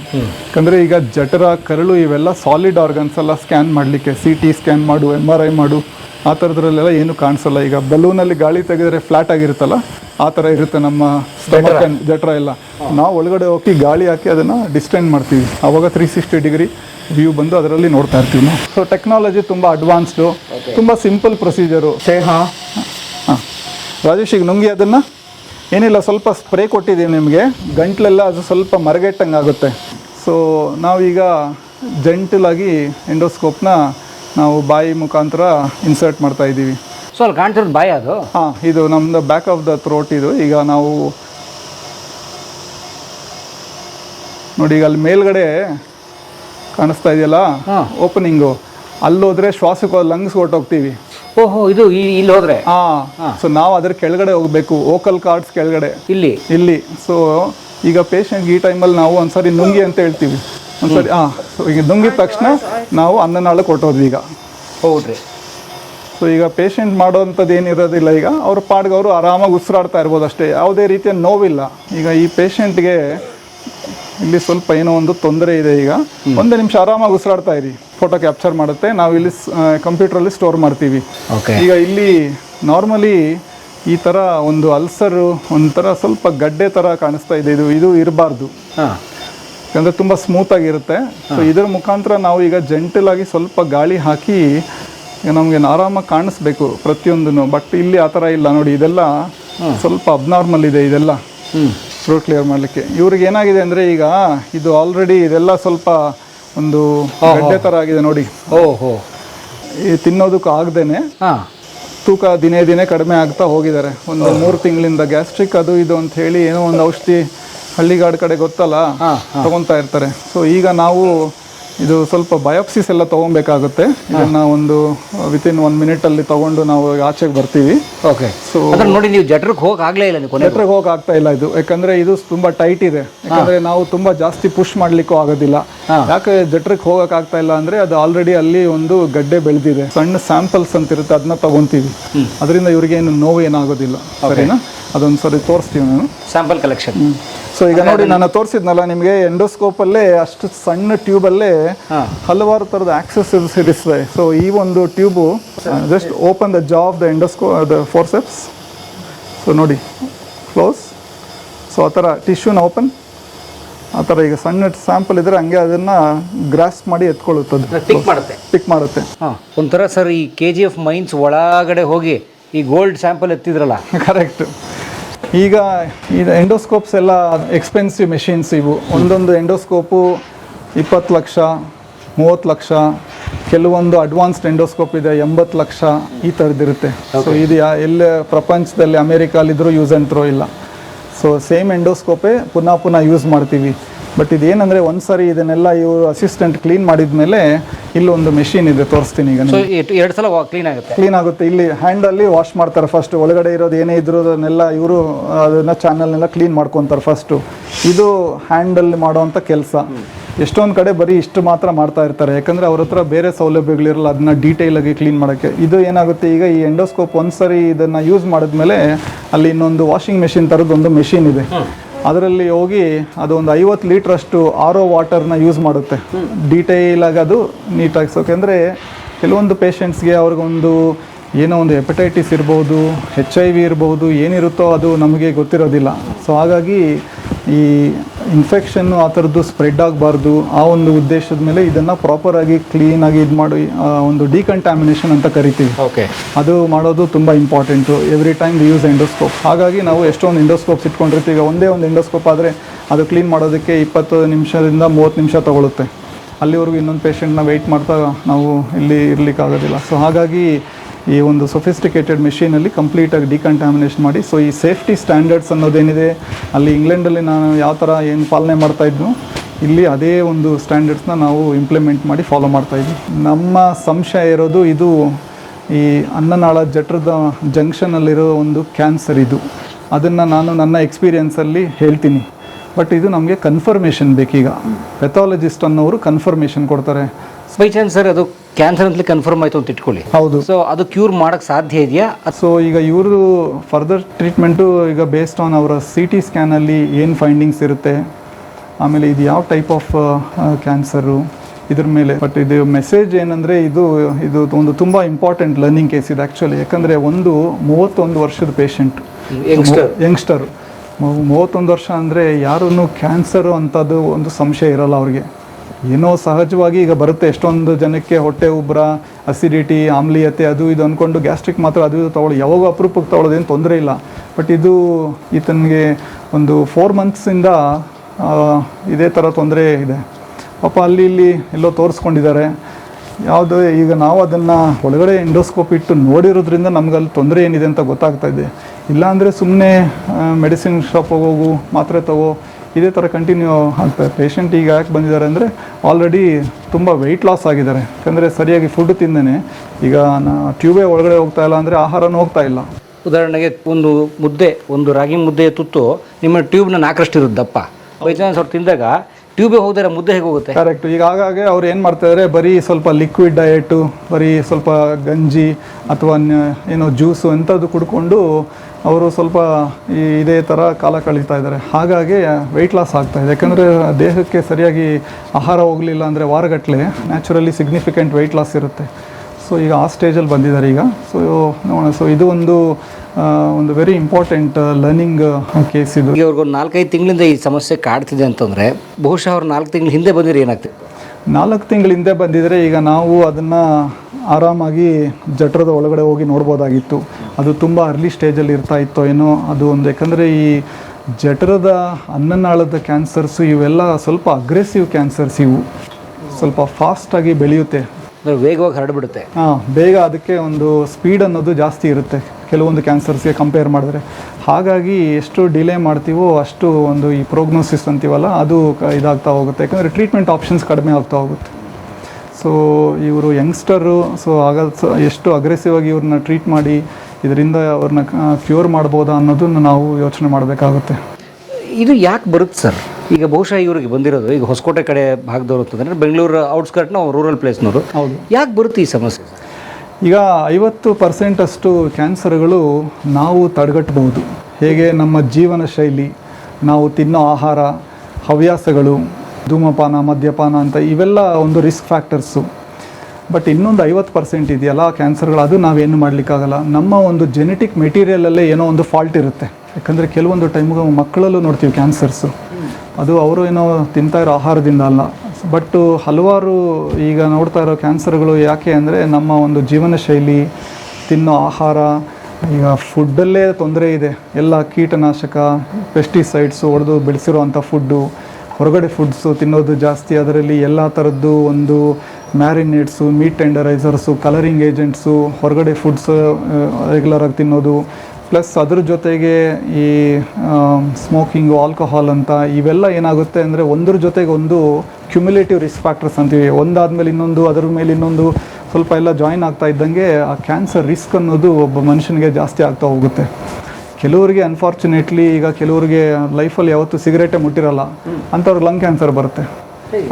ಯಾಕಂದರೆ ಈಗ ಜಠರ ಕರಳು ಇವೆಲ್ಲ ಸಾಲಿಡ್ ಆರ್ಗನ್ಸ್ ಎಲ್ಲ ಸ್ಕ್ಯಾನ್ ಮಾಡಲಿಕ್ಕೆ ಸಿ ಟಿ ಸ್ಕ್ಯಾನ್ ಮಾಡು ಎಂ ಆರ್ ಐ ಮಾಡು ಆ ಥರದ್ರಲ್ಲೆಲ್ಲ ಏನು ಕಾಣಿಸಲ್ಲ. ಈಗ ಬಲೂನಲ್ಲಿ ಗಾಳಿ ತೆಗೆದ್ರೆ ಫ್ಲಾಟ್ ಆಗಿರುತ್ತಲ್ಲ ಆ ಥರ ಇರುತ್ತೆ ನಮ್ಮ ಸ್ಟಮಕ್ ಜಠರ. ಎಲ್ಲ. ನಾವು ಒಳಗಡೆ ಹೋಗಿ ಗಾಳಿ ಹಾಕಿ ಅದನ್ನು ಡಿಸ್ಟೆಂಡ್ ಮಾಡ್ತೀವಿ. ಆವಾಗ ತ್ರೀ ಸಿಕ್ಸ್ಟಿ ಡಿಗ್ರಿ ವ್ಯೂ ಬಂದು ಅದರಲ್ಲಿ ನೋಡ್ತಾ ಇರ್ತೀವಿ ನಾವು. ಸೊ ಟೆಕ್ನಾಲಜಿ ತುಂಬ ಅಡ್ವಾನ್ಸ್ಡು ತುಂಬ ಸಿಂಪಲ್ ಪ್ರೊಸೀಜರು ಹಾಂ. ರಾಜೇಶ್ ಈಗ ನುಂಗಿ ಅದನ್ನು? ಏನಿಲ್ಲ ಸ್ವಲ್ಪ ಸ್ಪ್ರೇ ಕೊಟ್ಟಿದ್ದೀವಿ ನಿಮಗೆ. ಗಂಟ್ಲೆಲ್ಲ ಅದು ಸ್ವಲ್ಪ ಮರಗೆಟ್ಟಂಗೆ ಆಗುತ್ತೆ. ಸೊ ನಾವೀಗ ಜಂಟಲಾಗಿ ಎಂಡೋಸ್ಕೋಪ್ನ ನಾವು ಬಾಯಿ ಮುಖಾಂತರ ಇನ್ಸರ್ಟ್ ಮಾಡ್ತಾ ಇದ್ದೀವಿ. ಸೊ ಅಲ್ಲಿ ಕಾಣ್ತಿರೋದು ಬಾಯಿ ಅದು? ಹಾಂ ಇದು ನಮ್ಮದು ಬ್ಯಾಕ್ ಆಫ್ ದ ಥ್ರೋಟ್ ಇದು. ಈಗ ನಾವು ನೋಡಿ ಈಗ ಅಲ್ಲಿ ಮೇಲ್ಗಡೆ ಕಾಣಿಸ್ತಾ ಇದೆಯಲ್ಲ? ಹಾಂ. ಓಪನಿಂಗು ಅಲ್ಲೋದ್ರೆ ಶ್ವಾಸಕ್ಕೆ ಲಂಗ್ಸ್ ಹೊರ್ಟೋಗ್ತೀವಿ ಓಹೋ ಇದು ಇಲ್ಲಿ ಹೋದ್ರೆ? ಹಾ. ಸೊ ನಾವು ಅದ್ರ ಕೆಳಗಡೆ ಹೋಗ್ಬೇಕು ಓಕಲ್ ಕಾರ್ಡ್ಸ್ ಕೆಳಗಡೆ. ಇಲ್ಲಿ? ಇಲ್ಲಿ. ಸೊ ಈಗ ಪೇಷಂಟ್ ಈ ಟೈಮಲ್ಲಿ ನಾವು ಒಂದ್ಸರಿ ನುಂಗಿ ಅಂತ ಹೇಳ್ತೀವಿ. ಒಂದ್ಸರಿ ಹಾ. ಸೊ ಈಗ ನುಂಗಿದ ತಕ್ಷಣ ನಾವು ಅನ್ನನಾಳಕ್ಕೆ ಕೊಟ್ಟೋದ್ವಿ ಈಗ. ಹೌದ್ರಿ. ಸೊ ಈಗ ಪೇಷಂಟ್ ಮಾಡೋವಂಥದ್ದು ಏನಿರೋದಿಲ್ಲ ಈಗ. ಅವ್ರ ಪಾಡ್ಗೆ ಅವರು ಆರಾಮಾಗಿ ಉಸಿರಾಡ್ತಾ ಇರ್ಬೋದು ಅಷ್ಟೇ. ಯಾವುದೇ ರೀತಿಯ ನೋವಿಲ್ಲ. ಈಗ ಈ ಪೇಷಂಟ್ಗೆ ಇಲ್ಲಿ ಸ್ವಲ್ಪ ಏನೋ ಒಂದು ತೊಂದರೆ ಇದೆ ಈಗ. ಒಂದೇ ನಿಮಿಷ ಆರಾಮಾಗಿ ಉಸಿರಾಡ್ತಾ ಇರಿ. ಫೋಟೋ ಕ್ಯಾಪ್ಚರ್ ಮಾಡುತ್ತೆ. ನಾವು ಇಲ್ಲಿ ಕಂಪ್ಯೂಟ್ರಲ್ಲಿ ಸ್ಟೋರ್ ಮಾಡ್ತೀವಿ. ಈಗ ಇಲ್ಲಿ ನಾರ್ಮಲಿ ಈ ತರ ಒಂದು ಅಲ್ಸರು ಒಂಥರ ಸ್ವಲ್ಪ ಗಡ್ಡೆ ತರ ಕಾಣಿಸ್ತಾ ಇದೆ. ಇದು ಇದು ಇರಬಾರ್ದು. ಯಾಕಂದ್ರೆ ತುಂಬಾ ಸ್ಮೂತ್ ಆಗಿರುತ್ತೆ. ಸೊ ಇದರ ಮುಖಾಂತರ ನಾವು ಈಗ ಜೆಂಟಲ್ ಆಗಿ ಸ್ವಲ್ಪ ಗಾಳಿ ಹಾಕಿ ಈಗ ನಮಗೆ ಆರಾಮಾಗಿ ಕಾಣಿಸ್ಬೇಕು ಪ್ರತಿಯೊಂದನ್ನು. ಬಟ್ ಇಲ್ಲಿ ಆ ತರ ಇಲ್ಲ. ನೋಡಿ ಇದೆಲ್ಲ ಸ್ವಲ್ಪ ಅಬ್ನಾರ್ಮಲ್ ಇದೆ ಇದೆಲ್ಲ. ಥ್ರೋಟ್ ಕ್ಲಿಯರ್ ಮಾಡಲಿಕ್ಕೆ. ಇವ್ರಿಗೆ ಏನಾಗಿದೆ ಅಂದರೆ ಈಗ ಇದು ಆಲ್ರೆಡಿ ಇದೆಲ್ಲ ಸ್ವಲ್ಪ ಒಂದು ಗಡ್ಡೆ ಥರ ಆಗಿದೆ ನೋಡಿ. ಓಹೋ ಈ ತಿನ್ನೋದಕ್ಕೂ ಆಗದೇನೆ ಹಾಂ. ತೂಕ ದಿನೇ ದಿನೇ ಕಡಿಮೆ ಆಗ್ತಾ ಹೋಗಿದ್ದಾರೆ. ಒಂದು ಮೂರು ತಿಂಗಳಿಂದ ಗ್ಯಾಸ್ಟ್ರಿಕ್ ಅದು ಇದು ಅಂತ ಹೇಳಿ ಏನೋ ಒಂದು ಔಷಧಿ ಹಳ್ಳಿಗಾಡ್ ಕಡೆ ಗೊತ್ತಲ್ಲ ಹಾಂ ತಗೊತಾ ಇರ್ತಾರೆ. ಸೊ ಈಗ ನಾವು ಇದು ಸ್ವಲ್ಪ ಬಯೋಪ್ಸಿಸ್ ಎಲ್ಲ ತಗೊಬೇಕಾಗುತ್ತೆ. ಇದನ್ನ ಒಂದು ವಿತಿನ್ ಒನ್ ಮಿನಿಟಲ್ಲಿ ತಗೊಂಡು ನಾವು ಆಚೆಗೆ ಬರ್ತೀವಿ. ಓಕೆ ಸೊ ಅದನ್ನ ನೋಡಿ ನೀವು ಜಟ್ರಕ್ಕೆ ಹೋಗಿ ಆಗಲೇ ಇಲ್ಲ ನೀವು ಜಟ್ರಿಗೆ ಹೋಗಕ್ ಆಗ್ತಾ ಇಲ್ಲ ಇದು. ಯಾಕಂದ್ರೆ ಇದು ತುಂಬಾ ಟೈಟ್ ಇದೆ. ಯಾಕಂದ್ರೆ ನಾವು ತುಂಬಾ ಜಾಸ್ತಿ ಪುಷ್ ಮಾಡ್ಲಿಕ್ಕೂ ಆಗೋದಿಲ್ಲ. ಯಾಕೆ ಜಟ್ರಿಗೆ ಹೋಗಕ್ ಆಗ್ತಾ ಇಲ್ಲ ಅಂದ್ರೆ ಅದು ಆಲ್ರೆಡಿ ಅಲ್ಲಿ ಒಂದು ಗಡ್ಡೆ ಬೆಳೆದಿದೆ. ಸಣ್ಣ ಸ್ಯಾಂಪಲ್ಸ್ ಅಂತ ಇರುತ್ತೆ ಅದನ್ನ ತಗೊಂತೀವಿ. ಅದರಿಂದ ಇವ್ರಿಗೆ ಏನು ನೋವು ಏನಾಗೋದಿಲ್ಲ. ಸರಿನಾ? ಅದೊಂದ್ಸರಿ ತೋರಿಸ್ತೀವಿ ನಾನು. ಸ್ಯಾಂಪಲ್ ಕಲೆಕ್ಷನ್ ಸೊ ಈಗ ನೋಡಿ ನಾನು ತೋರಿಸಿದ್ನಲ್ಲ ನಿಮಗೆ ಎಂಡೋಸ್ಕೋಪ್ ಅಲ್ಲೇ ಅಷ್ಟು ಸಣ್ಣ ಟ್ಯೂಬ್ ಅಲ್ಲೇ ಹಲವಾರು ಥರದ ಆಕ್ಸೆಸರೀಸ್ ಇರಿಸ್ತದೆ ಸೊ ಈ ಒಂದು tube just open the jaw of the endoscope the forceps so ನೋಡಿ ಕ್ಲೋಸ್ ಸೊ ಆ ಥರ ಟಿಶ್ಯೂನ ಓಪನ್ ಆ ಥರ ಈಗ ಸಣ್ಣ ಸ್ಯಾಂಪಲ್ ಇದ್ರೆ ಹಂಗೆ ಅದನ್ನು ಗ್ರಾಸ್ ಮಾಡಿ ಎತ್ಕೊಳ್ಳುತ್ತದೆ ಟಿಕ್ ಮಾಡುತ್ತೆ. ಪಿಕ್ ಮಾಡುತ್ತೆ. ಹಾಂ ಒಂಥರ ಸರ್ ಈ ಕೆ ಜಿ ಎಫ್ ಮೈನ್ಸ್ ಒಳಗಡೆ ಹೋಗಿ ಈ ಗೋಲ್ಡ್ ಸ್ಯಾಂಪಲ್ ಎತ್ತಿದ್ರಲ್ಲ. ಕರೆಕ್ಟ್ ಈಗ ಇದು ಎಂಡೋಸ್ಕೋಪ್ಸ್ ಎಲ್ಲ ಎಕ್ಸ್ಪೆನ್ಸಿವ್ ಮೆಷಿನ್ಸ್ ಇವು. ಒಂದೊಂದು ಎಂಡೋಸ್ಕೋಪು ಇಪ್ಪತ್ತು ಲಕ್ಷ ಮೂವತ್ತು ಲಕ್ಷ ಕೆಲವೊಂದು ಅಡ್ವಾನ್ಸ್ಡ್ ಎಂಡೋಸ್ಕೋಪ್ ಇದೆ ಎಂಬತ್ತು ಲಕ್ಷ ಈ ಥರದ್ದಿರುತ್ತೆ ಸೊ ಇದು ಯಾ ಎಲ್ಲ ಪ್ರಪಂಚದಲ್ಲಿ ಅಮೇರಿಕಾಲಿದ್ದರೂ ಯೂಸ್ ಥ್ರೋ ಇಲ್ಲ. ಸೊ ಸೇಮ್ ಎಂಡೋಸ್ಕೋಪೇ ಪುನಃ ಪುನಃ ಯೂಸ್ ಮಾಡ್ತೀವಿ. ಬಟ್ ಇದೇನಂದ್ರೆ ಒಂದು ಸಾರಿ ಇದನ್ನೆಲ್ಲ ಇವರು ಅಸಿಸ್ಟೆಂಟ್ ಕ್ಲೀನ್ ಮಾಡಿದ ಮೇಲೆ ಇಲ್ಲೊಂದು ಮೆಷಿನ್ ಇದೆ ತೋರಿಸ್ತೀನಿ ಈಗ ಸೊ ಎರಡು ಸಲ ಕ್ಲೀನ್ ಆಗುತ್ತೆ? ಕ್ಲೀನ್ ಆಗುತ್ತೆ. ಇಲ್ಲಿ ಹ್ಯಾಂಡಲ್ಲಿ ವಾಶ್ ಮಾಡ್ತಾರೆ ಫಸ್ಟ್ ಒಳಗಡೆ ಇರೋದು ಏನೇ ಇದ್ರು ಅದನ್ನೆಲ್ಲ ಇವರು ಅದನ್ನ ಚಾನಲ್ನೆಲ್ಲ ಕ್ಲೀನ್ ಮಾಡ್ಕೊತಾರೆ ಫಸ್ಟು ಇದು ಹ್ಯಾಂಡಲ್ಲಿ ಮಾಡೋವಂಥ ಕೆಲಸ. ಎಷ್ಟೊಂದು ಕಡೆ ಬರೀ ಇಷ್ಟು ಮಾತ್ರ ಮಾಡ್ತಾ ಇರ್ತಾರೆ. ಯಾಕಂದ್ರೆ ಅವ್ರ ಹತ್ರ ಬೇರೆ ಸೌಲಭ್ಯಗಳಿರಲ್ಲ ಅದನ್ನ ಡೀಟೇಲ್ ಆಗಿ ಕ್ಲೀನ್ ಮಾಡೋಕ್ಕೆ. ಇದು ಏನಾಗುತ್ತೆ ಈಗ ಈ ಎಂಡೋಸ್ಕೋಪ್ ಒಂದ್ಸರಿ ಇದನ್ನ ಯೂಸ್ ಮಾಡಿದ್ಮೇಲೆ ಅಲ್ಲಿ ಇನ್ನೊಂದು ವಾಷಿಂಗ್ ಮೆಷಿನ್ ಥರದ್ದು ಒಂದು ಮೆಷಿನ್ ಇದೆ. ಅದರಲ್ಲಿ ಹೋಗಿ ಅದೊಂದು ಐವತ್ತು ಲೀಟ್ರಷ್ಟು ಆರ್ ಒ ವಾಟರ್ನ ಯೂಸ್ ಮಾಡುತ್ತೆ. ಡೀಟೇಲ್ ಆಗಿ ಅದು ನೀಟಾಗಿ ಯಾಕೆಂದರೆ ಕೆಲವೊಂದು ಪೇಷಂಟ್ಸ್ಗೆ ಅವ್ರಿಗೊಂದು ಏನೋ ಒಂದು ಹೆಪಟೈಟಿಸ್ ಇರ್ಬೋದು ಹೆಚ್ ಐ ವಿ ಇರ್ಬೋದು, ಏನಿರುತ್ತೋ ಅದು ನಮಗೆ ಗೊತ್ತಿರೋದಿಲ್ಲ. ಸೊ ಹಾಗಾಗಿ ಈ ಇನ್ಫೆಕ್ಷನ್ನು ಆ ಥರದ್ದು ಸ್ಪ್ರೆಡ್ ಆಗಬಾರ್ದು ಆ ಒಂದು ಉದ್ದೇಶದ ಮೇಲೆ ಇದನ್ನು ಪ್ರಾಪರಾಗಿ ಕ್ಲೀನಾಗಿ ಇದು ಮಾಡಿ ಆ, ಒಂದು ಡಿಕಂಟ್ಯಾಮಿನೇಷನ್ ಅಂತ ಕರಿತೀವಿ. ಓಕೆ ಅದು ಮಾಡೋದು ತುಂಬ important every time use endoscope ಹಾಗಾಗಿ ನಾವು ಎಷ್ಟೊಂದು ಇಂಡೋಸ್ಕೋಪ್ಸ್ ಇಟ್ಕೊಂಡಿರ್ತೀವಿ. ಈಗ ಒಂದೇ ಒಂದು ಎಂಡೋಸ್ಕೋಪ್ ಆದರೆ ಅದು ಕ್ಲೀನ್ ಮಾಡೋದಕ್ಕೆ ಇಪ್ಪತ್ತು ನಿಮಿಷದಿಂದ ಮೂವತ್ತು ನಿಮಿಷ ತಗೊಳುತ್ತೆ. ಅಲ್ಲಿವರೆಗೂ ಇನ್ನೊಂದು ಪೇಷಂಟ್ನ ವೆಯ್ಟ್ ಮಾಡ್ತಾ ನಾವು ಇಲ್ಲಿ ಇರಲಿಕ್ಕಾಗೋದಿಲ್ಲ. ಸೊ ಹಾಗಾಗಿ ಈ ಒಂದು ಸೊಫಿಸ್ಟಿಕೇಟೆಡ್ ಮೆಷಿನಲ್ಲಿ ಕಂಪ್ಲೀಟಾಗಿ ಡಿಕಂಟಾಮಿನೇಷನ್ ಮಾಡಿ ಸೊ ಈ ಸೇಫ್ಟಿ ಸ್ಟ್ಯಾಂಡರ್ಡ್ಸ್ ಅನ್ನೋದೇನಿದೆ, ಅಲ್ಲಿ ಇಂಗ್ಲೆಂಡಲ್ಲಿ ನಾನು ಯಾವ ಥರ ಏನು ಪಾಲನೆ ಮಾಡ್ತಾ ಇದ್ನು, ಇಲ್ಲಿ ಅದೇ ಒಂದು ಸ್ಟ್ಯಾಂಡರ್ಡ್ಸ್ನ ನಾವು ಇಂಪ್ಲಿಮೆಂಟ್ ಮಾಡಿ ಫಾಲೋ ಮಾಡ್ತಾ ಇದ್ವಿ. ನಮ್ಮ ಸಂಶಯ ಇರೋದು ಇದು, ಈ ಅನ್ನನಾಳ ಜಠರದ ಜಂಕ್ಷನಲ್ಲಿರೋ ಒಂದು ಕ್ಯಾನ್ಸರ್ ಇದು. ಅದನ್ನು ನಾನು ನನ್ನ ಎಕ್ಸ್ಪೀರಿಯನ್ಸಲ್ಲಿ ಹೇಳ್ತೀನಿ. ಬಟ್ ಇದು ನಮಗೆ ಕನ್ಫರ್ಮೇಷನ್ ಬೇಕೀಗ. ಪೆಥಾಲಜಿಸ್ಟ್ ಅನ್ನೋರು ಕನ್ಫರ್ಮೇಷನ್ ಕೊಡ್ತಾರೆ. ಬೈ ಚಾನ್ಸ್ ಸರ್ ಅದು ಕ್ಯಾನ್ಸರ್ ಅಂತಲೇ ಕನ್ಫರ್ಮ್ ಆಯಿತು ಅಂತ ಇಟ್ಕೊಳ್ಳಿ. ಹೌದು. ಸೊ ಅದು ಕ್ಯೂರ್ ಮಾಡೋಕ್ಕೆ ಸಾಧ್ಯ ಇದೆಯಾ? ಸೊ ಈಗ ಇವರು ಫರ್ದರ್ ಟ್ರೀಟ್ಮೆಂಟು ಈಗ ಬೇಸ್ಡ್ ಆನ್ ಅವರ ಸಿ ಟಿ ಸ್ಕ್ಯಾನಲ್ಲಿ ಏನು ಫೈಂಡಿಂಗ್ಸ್ ಇರುತ್ತೆ? ಆಮೇಲೆ ಇದು ಯಾವ ಟೈಪ್ ಆಫ್ ಕ್ಯಾನ್ಸರು ಇದ್ರ ಮೇಲೆ. ಬಟ್ ಇದು ಮೆಸೇಜ್ ಏನಂದರೆ ಇದು ಇದು ಒಂದು ತುಂಬ ಇಂಪಾರ್ಟೆಂಟ್ ಲರ್ನಿಂಗ್ ಕೇಸ್ ಇದು ಆ್ಯಕ್ಚುಲಿ ಯಾಕಂದರೆ ಒಂದು ಮೂವತ್ತೊಂದು ವರ್ಷದ ಪೇಷಂಟ್ ಯಂಗ್ಸ್ಟರ್ ಯಂಗ್ಸ್ಟರ್ ಮೂವತ್ತೊಂದು ವರ್ಷ ಅಂದರೆ ಯಾರೂ ಕ್ಯಾನ್ಸರು ಅಂಥದ್ದು ಒಂದು ಸಂಶಯ ಇರಲ್ಲ ಅವ್ರಿಗೆ. ಏನೋ ಸಹಜವಾಗಿ ಈಗ ಬರುತ್ತೆ ಎಷ್ಟೊಂದು ಜನಕ್ಕೆ ಹೊಟ್ಟೆ ಉಬ್ಬರ ಅಸಿಡಿಟಿ ಆಮ್ಲೀಯತೆ, ಅದು ಇದು ಅಂದ್ಕೊಂಡು ಗ್ಯಾಸ್ಟ್ರಿಕ್ ಮಾತ್ರ ಅದು ಇದು ತೊಗೊಳ್ಳೋ, ಯಾವಾಗ ಅಪರೂಪಕ್ಕೆ ಏನು ತೊಂದರೆ ಇಲ್ಲ. ಬಟ್ ಇದು ಈತನಿಗೆ ಒಂದು ಫೋರ್ ಮಂತ್ಸಿಂದ ಇದೇ ಥರ ತೊಂದರೆ ಇದೆ. ಪಾಪ ಅಲ್ಲಿ ಇಲ್ಲಿ ಎಲ್ಲೋ ತೋರಿಸ್ಕೊಂಡಿದ್ದಾರೆ. ಯಾವುದು ಈಗ ನಾವು ಅದನ್ನು ಒಳಗಡೆ ಎಂಡೋಸ್ಕೋಪ್ ಇಟ್ಟು ನೋಡಿರೋದ್ರಿಂದ ನಮಗಲ್ಲಿ ತೊಂದರೆ ಏನಿದೆ ಅಂತ ಗೊತ್ತಾಗ್ತಾ ಇದೆ. ಇಲ್ಲಾಂದರೆ ಸುಮ್ಮನೆ ಮೆಡಿಸಿನ್ ಶಾಪ್ ಹೋಗು, ಮಾತ್ರೆ ತಗೋ ಇದೇ ಥರ ಕಂಟಿನ್ಯೂ ಆಗ್ತದೆ ಪೇಷಂಟ್ ಈಗ ಯಾಕೆ ಬಂದಿದ್ದಾರೆ ಅಂದರೆ ಆಲ್ರೆಡಿ ತುಂಬ ವೆಯ್ಟ್ ಲಾಸ್ ಆಗಿದ್ದಾರೆ. ಯಾಕಂದರೆ ಸರಿಯಾಗಿ ಫುಡ್ ತಿಂದೇ ಈಗ ನಾ ಟ್ಯೂಬೇ ಒಳಗಡೆ ಹೋಗ್ತಾ ಇಲ್ಲ ಅಂದರೆ ಆಹಾರನೂ ಹೋಗ್ತಾ ಇಲ್ಲ. ಉದಾಹರಣೆಗೆ ಒಂದು ಮುದ್ದೆ ಒಂದು ರಾಗಿ ಮುದ್ದೆಯ ತುತ್ತು ನಿಮ್ಮ ಟ್ಯೂಬ್ನ ನಾಲ್ಕರಷ್ಟು ಇರುತ್ತೆ ದಪ್ಪ ಬೈ ಚಾನ್ಸ್ ಅವ್ರು ತಿಂದಾಗ ಟ್ಯೂಬೇ ಹೋದರೆ ಮುದ್ದೆ ಹೇಗೆ ಹೋಗುತ್ತೆ? ಕರೆಕ್ಟ್ ಈಗ ಆಗಾಗೆ ಅವ್ರು ಏನು ಮಾಡ್ತಾಯಿದ್ದಾರೆ ಬರೀ ಸ್ವಲ್ಪ ಲಿಕ್ವಿಡ್ ಡಯೆಟು ಬರೀ ಸ್ವಲ್ಪ ಗಂಜಿ ಅಥವಾ ಏನೋ ಜ್ಯೂಸು ಎಂಥದ್ದು ಕುಡ್ಕೊಂಡು ಅವರು ಸ್ವಲ್ಪ ಈ ಇದೇ ಥರ ಕಾಲ ಕಳೀತಾ ಇದ್ದಾರೆ. ಹಾಗಾಗಿ ವೆಯ್ಟ್ ಲಾಸ್ ಆಗ್ತಾ ಇದೆ. ಯಾಕಂದರೆ ದೇಹಕ್ಕೆ ಸರಿಯಾಗಿ ಆಹಾರ ಹೋಗಲಿಲ್ಲ ಅಂದರೆ ವಾರಗಟ್ಟಲೆ ನ್ಯಾಚುರಲಿ ಸಿಗ್ನಿಫಿಕೆಂಟ್ ವೆಯ್ಟ್ ಲಾಸ್ ಇರುತ್ತೆ. ಸೊ ಈಗ ಆ ಸ್ಟೇಜಲ್ಲಿ ಬಂದಿದ್ದಾರೆ ಈಗ. ಸೊ ನೋಡೋಣ. ಸೊ ಇದು ಒಂದು ಒಂದು ವೆರಿ ಇಂಪಾರ್ಟೆಂಟ್ ಲರ್ನಿಂಗ್ ಕೇಸ್ ಇದು. ಈಗ ಅವ್ರಿಗೊಂದು ನಾಲ್ಕೈದು ತಿಂಗಳಿಂದ ಈ ಸಮಸ್ಯೆ ಕಾಡ್ತಿದೆ ಅಂತಂದರೆ ಬಹುಶಃ ಅವ್ರು ನಾಲ್ಕು ತಿಂಗಳ ಹಿಂದೆ ಬಂದಿರೋ ಏನಾಗ್ತದೆ ನಾಲ್ಕು ತಿಂಗಳ ಹಿಂದೆ ಬಂದಿದ್ದರೆ ಈಗ ನಾವು ಅದನ್ನು ಆರಾಮಾಗಿ ಜಠರದ ಒಳಗಡೆ ಹೋಗಿ ನೋಡ್ಬೋದಾಗಿತ್ತು. ಅದು ತುಂಬ ಅರ್ಲಿ ಸ್ಟೇಜಲ್ಲಿ ಇರ್ತಾ ಇತ್ತೋ ಏನೋ ಅದು ಒಂದು. ಯಾಕಂದರೆ ಈ ಜಠರದ ಅನ್ನನಾಳದ ಕ್ಯಾನ್ಸರ್ಸು ಇವೆಲ್ಲ ಸ್ವಲ್ಪ ಅಗ್ರೆಸಿವ್ ಕ್ಯಾನ್ಸರ್ಸ್ ಇವು. ಸ್ವಲ್ಪ ಫಾಸ್ಟಾಗಿ ಬೆಳೆಯುತ್ತೆ. ಅಂದರೆ ವೇಗವಾಗಿ ಹರಡ್ಬಿಡುತ್ತೆ. ಹಾಂ ಬೇಗ ಅದಕ್ಕೆ ಒಂದು ಸ್ಪೀಡ್ ಅನ್ನೋದು ಜಾಸ್ತಿ ಇರುತ್ತೆ ಕೆಲವೊಂದು ಕ್ಯಾನ್ಸರ್ಸ್ಗೆ ಕಂಪೇರ್ ಮಾಡಿದ್ರೆ. ಹಾಗಾಗಿ ಎಷ್ಟು ಡಿಲೇ ಮಾಡ್ತೀವೋ ಅಷ್ಟು ಒಂದು ಈ ಪ್ರೋಗ್ನೋಸಿಸ್ ಅಂತೀವಲ್ಲ ಅದು ಕ- ಇದಾಗ್ತಾ ಹೋಗುತ್ತೆ. ಯಾಕಂದರೆ ಟ್ರೀಟ್ಮೆಂಟ್ ಆಪ್ಷನ್ಸ್ ಕಡಿಮೆ ಆಗ್ತಾ ಹೋಗುತ್ತೆ. ಸೊ ಇವರು ಯಂಗ್ಸ್ಟರು ಸೊ ಆಗ ಸ- ಎಷ್ಟು ಅಗ್ರೆಸಿವ್ ಆಗಿ ಇವ್ರನ್ನ ಟ್ರೀಟ್ ಮಾಡಿ ಇದರಿಂದ ಅವ್ರನ್ನ ಕ್ಯೂರ್ ಮಾಡ್ಬೋದಾ ಅನ್ನೋದನ್ನು ನಾವು ಯೋಚನೆ ಮಾಡಬೇಕಾಗುತ್ತೆ. ಇದು ಯಾಕೆ ಬರುತ್ತೆ ಸರ್? ಈಗ ಬಹುಶಃ ಇವರಿಗೆ ಬಂದಿರೋದು ಈಗ ಹೊಸಕೋಟೆ ಕಡೆ ಭಾಗದವರು ಅಂತಂದರೆ ಬೆಂಗಳೂರು ಔಟ್ಸ್ಕರ್ಟ್ನ ರೂರಲ್ ಪ್ಲೇಸ್ನವರು ಹೌದು. ಯಾಕೆ ಬರುತ್ತೆ ಈ ಸಮಸ್ಯೆ? ಈಗ ಐವತ್ತು ಪರ್ಸೆಂಟಷ್ಟು ಕ್ಯಾನ್ಸರ್ಗಳು ನಾವು ತಡೆಗಟ್ಟಬಹುದು. ಹೇಗೆ ನಮ್ಮ ಜೀವನ ಶೈಲಿ ನಾವು ತಿನ್ನೋ ಆಹಾರ ಹವ್ಯಾಸಗಳು ಧೂಮಪಾನ ಮದ್ಯಪಾನ ಅಂತ ಇವೆಲ್ಲ ಒಂದು ರಿಸ್ಕ್ ಫ್ಯಾಕ್ಟರ್ಸು ಬಟ್ ಇನ್ನೊಂದು ಐವತ್ತು ಪರ್ಸೆಂಟ್ ಇದೆಯಲ್ಲ ಕ್ಯಾನ್ಸರ್ಗಳು ಅದು ನಾವೇನು ಮಾಡಲಿಕ್ಕಾಗಲ್ಲ. ನಮ್ಮ ಒಂದು ಜೆನೆಟಿಕ್ ಮೆಟೀರಿಯಲಲ್ಲೇ ಏನೋ ಒಂದು ಫಾಲ್ಟ್ ಇರುತ್ತೆ. ಯಾಕಂದರೆ ಕೆಲವೊಂದು ಟೈಮ್ಗೆ ಮಕ್ಕಳಲ್ಲೂ ನೋಡ್ತೀವಿ ಕ್ಯಾನ್ಸರ್ಸು ಅದು ಅವರು ಏನೋ ತಿಂತಾ ಇರೋ ಆಹಾರದಿಂದ ಅಲ್ಲ. ಬಟ್ ಹಲವಾರು ಈಗ ನೋಡ್ತಾ ಇರೋ ಕ್ಯಾನ್ಸರ್ಗಳು ಯಾಕೆ ಅಂದರೆ ನಮ್ಮ ಒಂದು ಜೀವನ ಶೈಲಿ, ತಿನ್ನೋ ಆಹಾರ, ಈಗ ಫುಡ್ಡಲ್ಲೇ ತೊಂದರೆ ಇದೆ. ಎಲ್ಲ ಕೀಟನಾಶಕ ಪೆಸ್ಟಿಸೈಡ್ಸು ಹೊಡೆದು ಬೆಳೆಸಿರೋ ಅಂಥ ಫುಡ್ಡು ಹೊರಗಡೆ ಫುಡ್ಸು ತಿನ್ನೋದು ಜಾಸ್ತಿ. ಅದರಲ್ಲಿ ಎಲ್ಲ ಥರದ್ದು ಒಂದು marinates meat tenderisers colouring agents ಹೊರಗಡೆ ಫುಡ್ಸ್ ರೆಗ್ಯುಲರಾಗಿ ತಿನ್ನೋದು ಪ್ಲಸ್ ಅದ್ರ ಜೊತೆಗೆ ಈ ಸ್ಮೋಕಿಂಗು ಆಲ್ಕೋಹಾಲ್ ಅಂತ ಇವೆಲ್ಲ ಏನಾಗುತ್ತೆ ಅಂದರೆ ಒಂದ್ರ ಜೊತೆಗೆ ಒಂದು ಕ್ಯುಮುಲೇಟಿವ್ ರಿಸ್ಕ್ ಫ್ಯಾಕ್ಟರ್ಸ್ ಅಂತೀವಿ. ಒಂದಾದ್ಮೇಲೆ ಇನ್ನೊಂದು ಅದ್ರ ಮೇಲೆ ಇನ್ನೊಂದು ಸ್ವಲ್ಪ ಎಲ್ಲ ಜಾಯಿನ್ ಆಗ್ತಾ ಇದ್ದಂಗೆ ಆ ಕ್ಯಾನ್ಸರ್ ರಿಸ್ಕ್ ಅನ್ನೋದು ಒಬ್ಬ ಮನುಷ್ಯನಿಗೆ ಜಾಸ್ತಿ ಆಗ್ತಾ ಹೋಗುತ್ತೆ. ಕೆಲವರಿಗೆ ಅನ್ಫಾರ್ಚುನೇಟ್ಲಿ ಈಗ ಕೆಲವರಿಗೆ ಲೈಫಲ್ಲಿ ಯಾವತ್ತೂ ಸಿಗರೇಟೇ ಮುಟ್ಟಿರಲ್ಲ. ಅಂಥವ್ರಿಗೆ ಲಂಗ್ ಕ್ಯಾನ್ಸರ್ ಬರುತ್ತೆ.